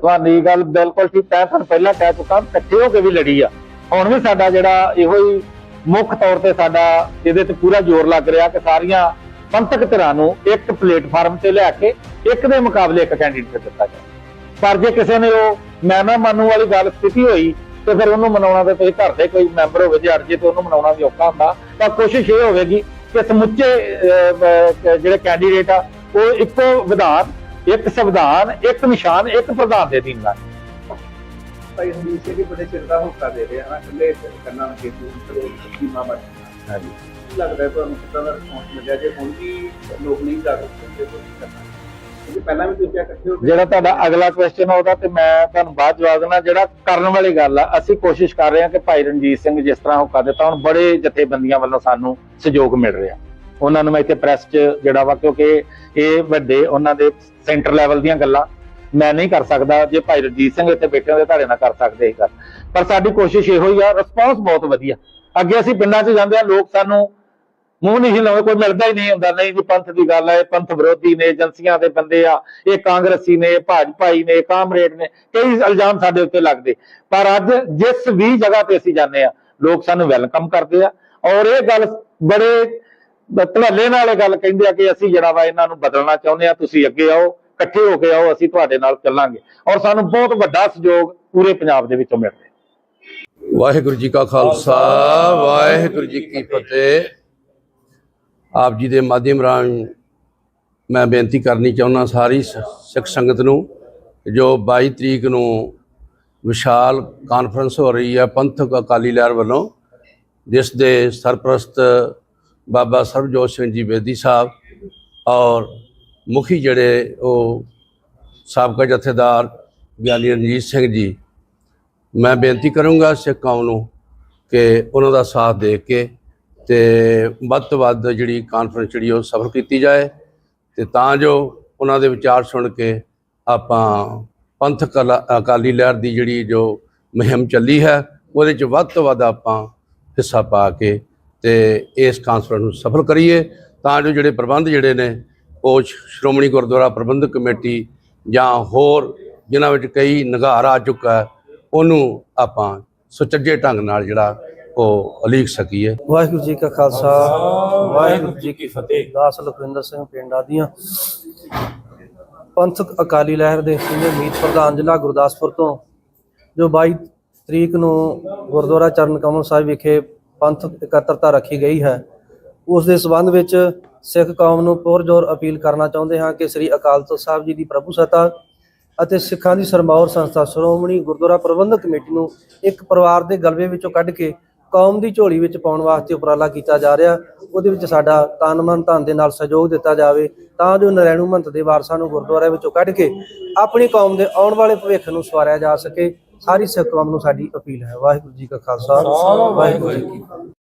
ਤੁਹਾਡੀ ਗੱਲ ਬਿਲਕੁਲ ਠੀਕ ਹੈ ਪਹਿਲਾਂ ਕਹਿ ਚੁੱਕਾ ਇਕੱਠੇ ਹੋ ਕੇ ਵੀ ਲੜੀ ਆ। ਹੁਣ ਵੀ ਸਾਡਾ ਜਿਹੜਾ ਇਹੋ ਹੀ ਮੁੱਖ ਤੌਰ ਤੇ ਸਾਡਾ ਇਹਦੇ ਤੇ ਪੂਰਾ ਜ਼ੋਰ ਲੱਗ ਰਿਹਾ ਕਿ ਸਾਰੀਆਂ ਪੰਥਕ ਧਿਰਾਂ ਨੂੰ ਇੱਕ ਪਲੇਟਫਾਰਮ ਤੇ ਲਿਆ ਕੇ ਇੱਕ ਦੇ ਮੁਕਾਬਲੇ ਇੱਕ ਕੈਂਡੀਡੇਟ ਦਿੱਤਾ ਜਾਵੇ। ਪਰ ਜੇ ਕਿਸੇ ਨੇ ਉਹ ਮੈਂ ਨਾ ਮੰਨੂ ਵਾਲੀ ਗੱਲ ਸਥਿਤੀ ਹੋਈ ਤੇ ਫਿਰ ਉਹਨੂੰ ਮਨਾਉਣਾ ਤੇ ਤੁਸੀਂ ਘਰ ਦੇ ਕੋਈ ਮੈਂਬਰ ਹੋਵੇ ਜੇ ਅਰਜੇ ਤੇ ਉਹਨੂੰ ਮਨਾਉਣਾ ਵੀ ਔਖਾ ਹੁੰਦਾ ਤਾਂ ਕੋਸ਼ਿਸ਼ ਇਹ ਹੋਵੇਗੀ ਕਿ ਸਮੁੱਚੇ ਜਿਹੜੇ ਕੈਂਡੀਡੇਟ ਆ ਉਹ ਇੱਕੋ ਵਿਧਾਨ ਇੱਕ ਸੰਵਿਧਾਨ ਇੱਕ ਨਿਸ਼ਾਨ ਇੱਕ ਪ੍ਰਧਾਨ ਦੇ ਅਧੀਨ ਨਾਲ।
ਭਾਈ ਹਮੀਰ ਸਿੰਘ ਵੀ ਬੜੇ ਚਿੰਤਾ ਹੋਕਾ ਦੇ ਰਹੇ ਹਨ ਇਕੱਲੇ ਕੰਨਾਂ ਨੂੰ ਕੇ ਦੂਰ ਸੀਮਾ ਬਚ
ਹਾਂਜੀ।
ਲੱਗਦਾ ਹੈ ਤੁਹਾਨੂੰ ਕਿੱਦਾਂ ਦਾ ਰਿਸਪੌਂਸ ਮਿਲਿਆ? ਜੇ ਹੁਣ ਵੀ ਲੋਕ ਨਹੀਂ ਜਾਗਰੂਕ ਹੁੰਦੇ ਤਾਂ ਕੀ ਕਰਨਾ? ਪਹਿਲਾਂ ਵੀ ਤੁਸੀਂ ਇਕੱਠੇ ਹੋ
ਜਿਹੜਾ ਤੁਹਾਡਾ ਅਗਲਾ ਕੁਐਸਚਨ ਉਹਦਾ ਤੇ ਮੈਂ ਤੁਹਾਨੂੰ ਬਾਅਦ ਜਵਾਬ ਦੇਣਾ, ਜਿਹੜਾ ਕਰਨ ਵਾਲੀ ਗੱਲ ਆ, ਅਸੀਂ ਕੋਸ਼ਿਸ਼ ਕਰ ਰਹੇ ਹਾਂ ਕਿ ਭਾਈ ਰਣਜੀਤ ਸਿੰਘ ਜਿਸ ਤਰ੍ਹਾਂ ਹੁਕਾ ਦਿੱਤਾ, ਹੁਣ ਬੜੇ ਜਥੇਬੰਦੀਆਂ ਵੱਲੋਂ ਸਾਨੂੰ ਸਹਿਯੋਗ ਮਿਲ ਰਿਹਾ। ਉਹਨਾਂ ਨੂੰ ਮੈਂ ਇੱਥੇ ਪ੍ਰੈਸ 'ਚ ਜਿਹੜਾ ਵਾ, ਕਿਉਂਕਿ ਇਹ ਵੱਡੇ ਉਹਨਾਂ ਦੇ ਸੈਂਟਰ ਲੈਵਲ ਦੀਆਂ ਗੱਲਾਂ। ਮੈਂ ਨਹੀਂ ਕਰ ਸਕਦਾ ਜੇ ਭਾਈ ਰਣਜੀਤ ਸਿੰਘ ਇੱਥੇ ਬੈਠੇ ਹੁੰਦੇ, ਤੁਹਾਡੇ ਨਾਲ ਕਰ ਸਕਦੇ ਸੀ ਗੱਲ। ਪਰ ਸਾਡੀ ਕੋਸ਼ਿਸ਼ ਇਹੋ ਹੀ ਆ ਰਿਸਪੌਂਸ ਬਹੁਤ ਵਧੀਆ। ਅੱਗੇ ਅਸੀਂ ਪਿੰਡਾਂ 'ਚ ਜਾਂਦੇ ਆ ਲੋਕ ਸਾਨੂੰ ਮੂੰਹ ਨਹੀਂ ਲਾਉਂਦੇ, ਕੋਈ ਮਿਲਦਾ ਹੀ ਨਹੀਂ ਹੁੰਦਾ। ਨਹੀਂ ਜੀ, ਪੰਥ ਦੀ ਗੱਲ ਹੈ ਪੰਥ ਵਿਰੋਧੀ ਨੇ, ਏਜੰਸੀਆਂ ਦੇ ਬੰਦੇ ਆ, ਇਹ ਕਾਂਗਰਸੀ ਨੇ ਭਾਜਪਾਈ ਨੇ ਕਾਮਰੇਡ ਨੇ, ਕਈ ਇਲਜ਼ਾਮ ਸਾਡੇ ਉੱਤੇ ਲੱਗਦੇ। ਪਰ ਅੱਜ ਜਿਸ ਵੀ ਜਗ੍ਹਾ ਤੇ ਅਸੀਂ ਜਾਂਦੇ ਆ, ਲੋਕ ਸਾਨੂੰ ਵੈਲਕਮ ਕਰਦੇ ਆ। ਔਰ ਇਹ ਗੱਲ ਬੜੇ ਧੜੱਲੇ ਨਾਲ ਇਹ ਗੱਲ ਕਹਿੰਦੇ ਆ ਕਿ ਅਸੀਂ ਜਿਹੜਾ ਵਾ ਇਹਨਾਂ ਨੂੰ ਬਦਲਣਾ ਚਾਹੁੰਦੇ ਆ, ਤੁਸੀਂ ਅੱਗੇ ਆਓ, ਇਕੱਠੇ ਹੋ ਕੇ ਆਓ, ਅਸੀਂ ਤੁਹਾਡੇ ਨਾਲ ਚੱਲਾਂਗੇ। ਔਰ ਸਾਨੂੰ ਬਹੁਤ ਵੱਡਾ ਸਹਿਯੋਗ ਪੂਰੇ ਪੰਜਾਬ ਦੇ ਵਿੱਚੋਂ ਮਿਲ
ਵਾਹਿਗੁਰੂ ਜੀ ਕਾ ਖਾਲਸਾ, ਵਾਹਿਗੁਰੂ ਜੀ ਕੀ ਫਤਿਹ। ਆਪ ਜੀ ਦੇ ਮਾਧਿਅਮ ਰਾਹੀਂ ਮੈਂ ਬੇਨਤੀ ਕਰਨੀ ਚਾਹੁੰਦਾ ਸਾਰੀ ਸ- ਸਿੱਖ ਸੰਗਤ ਨੂੰ ਜੋ 22 ਤਰੀਕ ਨੂੰ ਵਿਸ਼ਾਲ ਕਾਨਫਰੰਸ ਹੋ ਰਹੀ ਹੈ ਪੰਥਕ ਅਕਾਲੀ ਲਹਿਰ ਵੱਲੋਂ, ਜਿਸ ਦੇ ਸਰਪ੍ਰਸਤ ਬਾਬਾ ਸਰਬਜੋਤ ਸਿੰਘ ਜੀ ਬੇਦੀ ਸਾਹਿਬ ਔਰ ਮੁਖੀ ਜਿਹੜੇ ਉਹ ਸਾਬਕਾ ਜਥੇਦਾਰ ਗਿਆਨੀ ਰਣਜੀਤ ਸਿੰਘ ਜੀ, ਮੈਂ ਬੇਨਤੀ ਕਰੂੰਗਾ ਸਿੱਖ ਕੌਮ ਨੂੰ ਕਿ ਉਹਨਾਂ ਦਾ ਸਾਥ ਦੇ ਕੇ ਤੇ ਵੱਧ ਤੋਂ ਵੱਧ ਜਿਹੜੀ ਕਾਨਫਰੰਸ ਜਿਹੜੀ ਉਹ ਸਫਲ ਕੀਤੀ ਜਾਏ ਤੇ ਤਾਂ ਜੋ ਉਹਨਾਂ ਦੇ ਵਿਚਾਰ ਸੁਣ ਕੇ ਆਪਾਂ ਪੰਥਕ ਅਕਾਲੀ ਲਹਿਰ ਦੀ ਜਿਹੜੀ ਜੋ ਮੁਹਿੰਮ ਚੱਲੀ ਹੈ, ਉਹਦੇ 'ਚ ਵੱਧ ਤੋਂ ਵੱਧ ਆਪਾਂ ਹਿੱਸਾ ਪਾ ਕੇ ਤੇ ਇਸ ਕਾਨਫਰੰਸ ਨੂੰ ਸਫਲ ਕਰੀਏ। ਤਾਂ ਜੋ ਜਿਹੜੇ ਪ੍ਰਬੰਧ ਜਿਹੜੇ ਨੇ, ਉਹ ਸ਼੍ਰੋਮਣੀ ਗੁਰਦੁਆਰਾ ਪ੍ਰਬੰਧਕ ਕਮੇਟੀ ਜਾਂ ਹੋਰ ਜਿਨ੍ਹਾਂ ਵਿੱਚ ਕਈ ਨਿਗਾਰ ਆ ਚੁੱਕਾ ਉਹਨੂੰ ਆਪਾਂ ਸੁਚੱਜੇ ਢੰਗ ਨਾਲ ਜਿਹੜਾ ਉਹ ਅਲੀਕ ਸਕੀਏ
ਵਾਹਿਗੁਰੂ ਜੀ ਕਾ ਖਾਲਸਾ ਵਾਹਿਗੁਰੂ ਜੀ ਕੀ ਫਤਿਹ। ਦਾਸ ਲਖਵਿੰਦਰ ਸਿੰਘ ਪਿੰਡ ਆਦੀਆਂ ਪੰਥਕ ਅਕਾਲੀ ਲਹਿਰ ਦੇ ਸੀਨੀਅਰ ਮੀਤ ਪ੍ਰਧਾਨ ਜ਼ਿਲ੍ਹਾ ਗੁਰਦਾਸਪੁਰ ਤੋਂ ਜੋ 22 ਤਰੀਕ ਨੂੰ ਗੁਰਦੁਆਰਾ ਚਰਨ ਕਮਲ ਸਾਹਿਬ ਵਿਖੇ ਪੰਥਕ ਇਕੱਤਰਤਾ ਰੱਖੀ ਗਈ ਹੈ। ਉਸ ਦੇ ਸਬੰਧ ਵਿੱਚ ਸਿੱਖ ਕੌਮ ਨੂੰ ਪੁਰਜੋਰ ਅਪੀਲ ਕਰਨਾ ਚਾਹੁੰਦੇ ਹਾਂ ਕਿ ਸ੍ਰੀ ਅਕਾਲ ਤਖਤ ਸਾਹਿਬ ਜੀ ਦੀ ਪ੍ਰਭੂ ਸਤਾ ਅਤੇ ਸਿੱਖਾਂ ਦੀ ਸਰਮੌਰ ਸੰਸਥਾ ਸ਼੍ਰੋਮਣੀ ਗੁਰਦੁਆਰਾ ਪ੍ਰਬੰਧਕ ਕਮੇਟੀ ਨੂੰ ਇੱਕ ਪਰਿਵਾਰ ਦੇ ਗਲਵੇ ਵਿੱਚੋਂ ਕੱਢ ਕੇ ਕੌਮ ਦੀ ਝੋਲੀ ਵਿੱਚ ਪਾਉਣ ਵਾਸਤੇ ਉਪਰਾਲਾ ਕੀਤਾ ਜਾ ਰਿਹਾ। ਉਹਦੇ ਵਿੱਚ ਸਾਡਾ ਤਨ ਮਨ ਧਨ ਦੇ ਨਾਲ ਸਹਿਯੋਗ ਦਿੱਤਾ ਜਾਵੇ ਤਾਂ ਜੋ ਨਰੈਣੂ ਮੰਤ ਦੇ ਵਾਰਸਾਂ ਨੂੰ ਗੁਰਦੁਆਰੇ ਵਿੱਚੋਂ ਕੱਢ ਕੇ ਆਪਣੀ ਕੌਮ ਦੇ ਆਉਣ ਵਾਲੇ ਭਵਿੱਖ ਨੂੰ ਸਵਾਰਿਆ ਜਾ ਸਕੇ। ਸਾਰੀ ਸਿੱਖ ਕੌਮ ਨੂੰ ਸਾਡੀ ਅਪੀਲ ਹੈ। ਵਾਹਿਗੁਰੂ ਜੀ ਕਾ ਖਾਲਸਾ ਵਾਹਿਗੁਰੂ ਜੀ ਕੀ ਫਤਿਹ।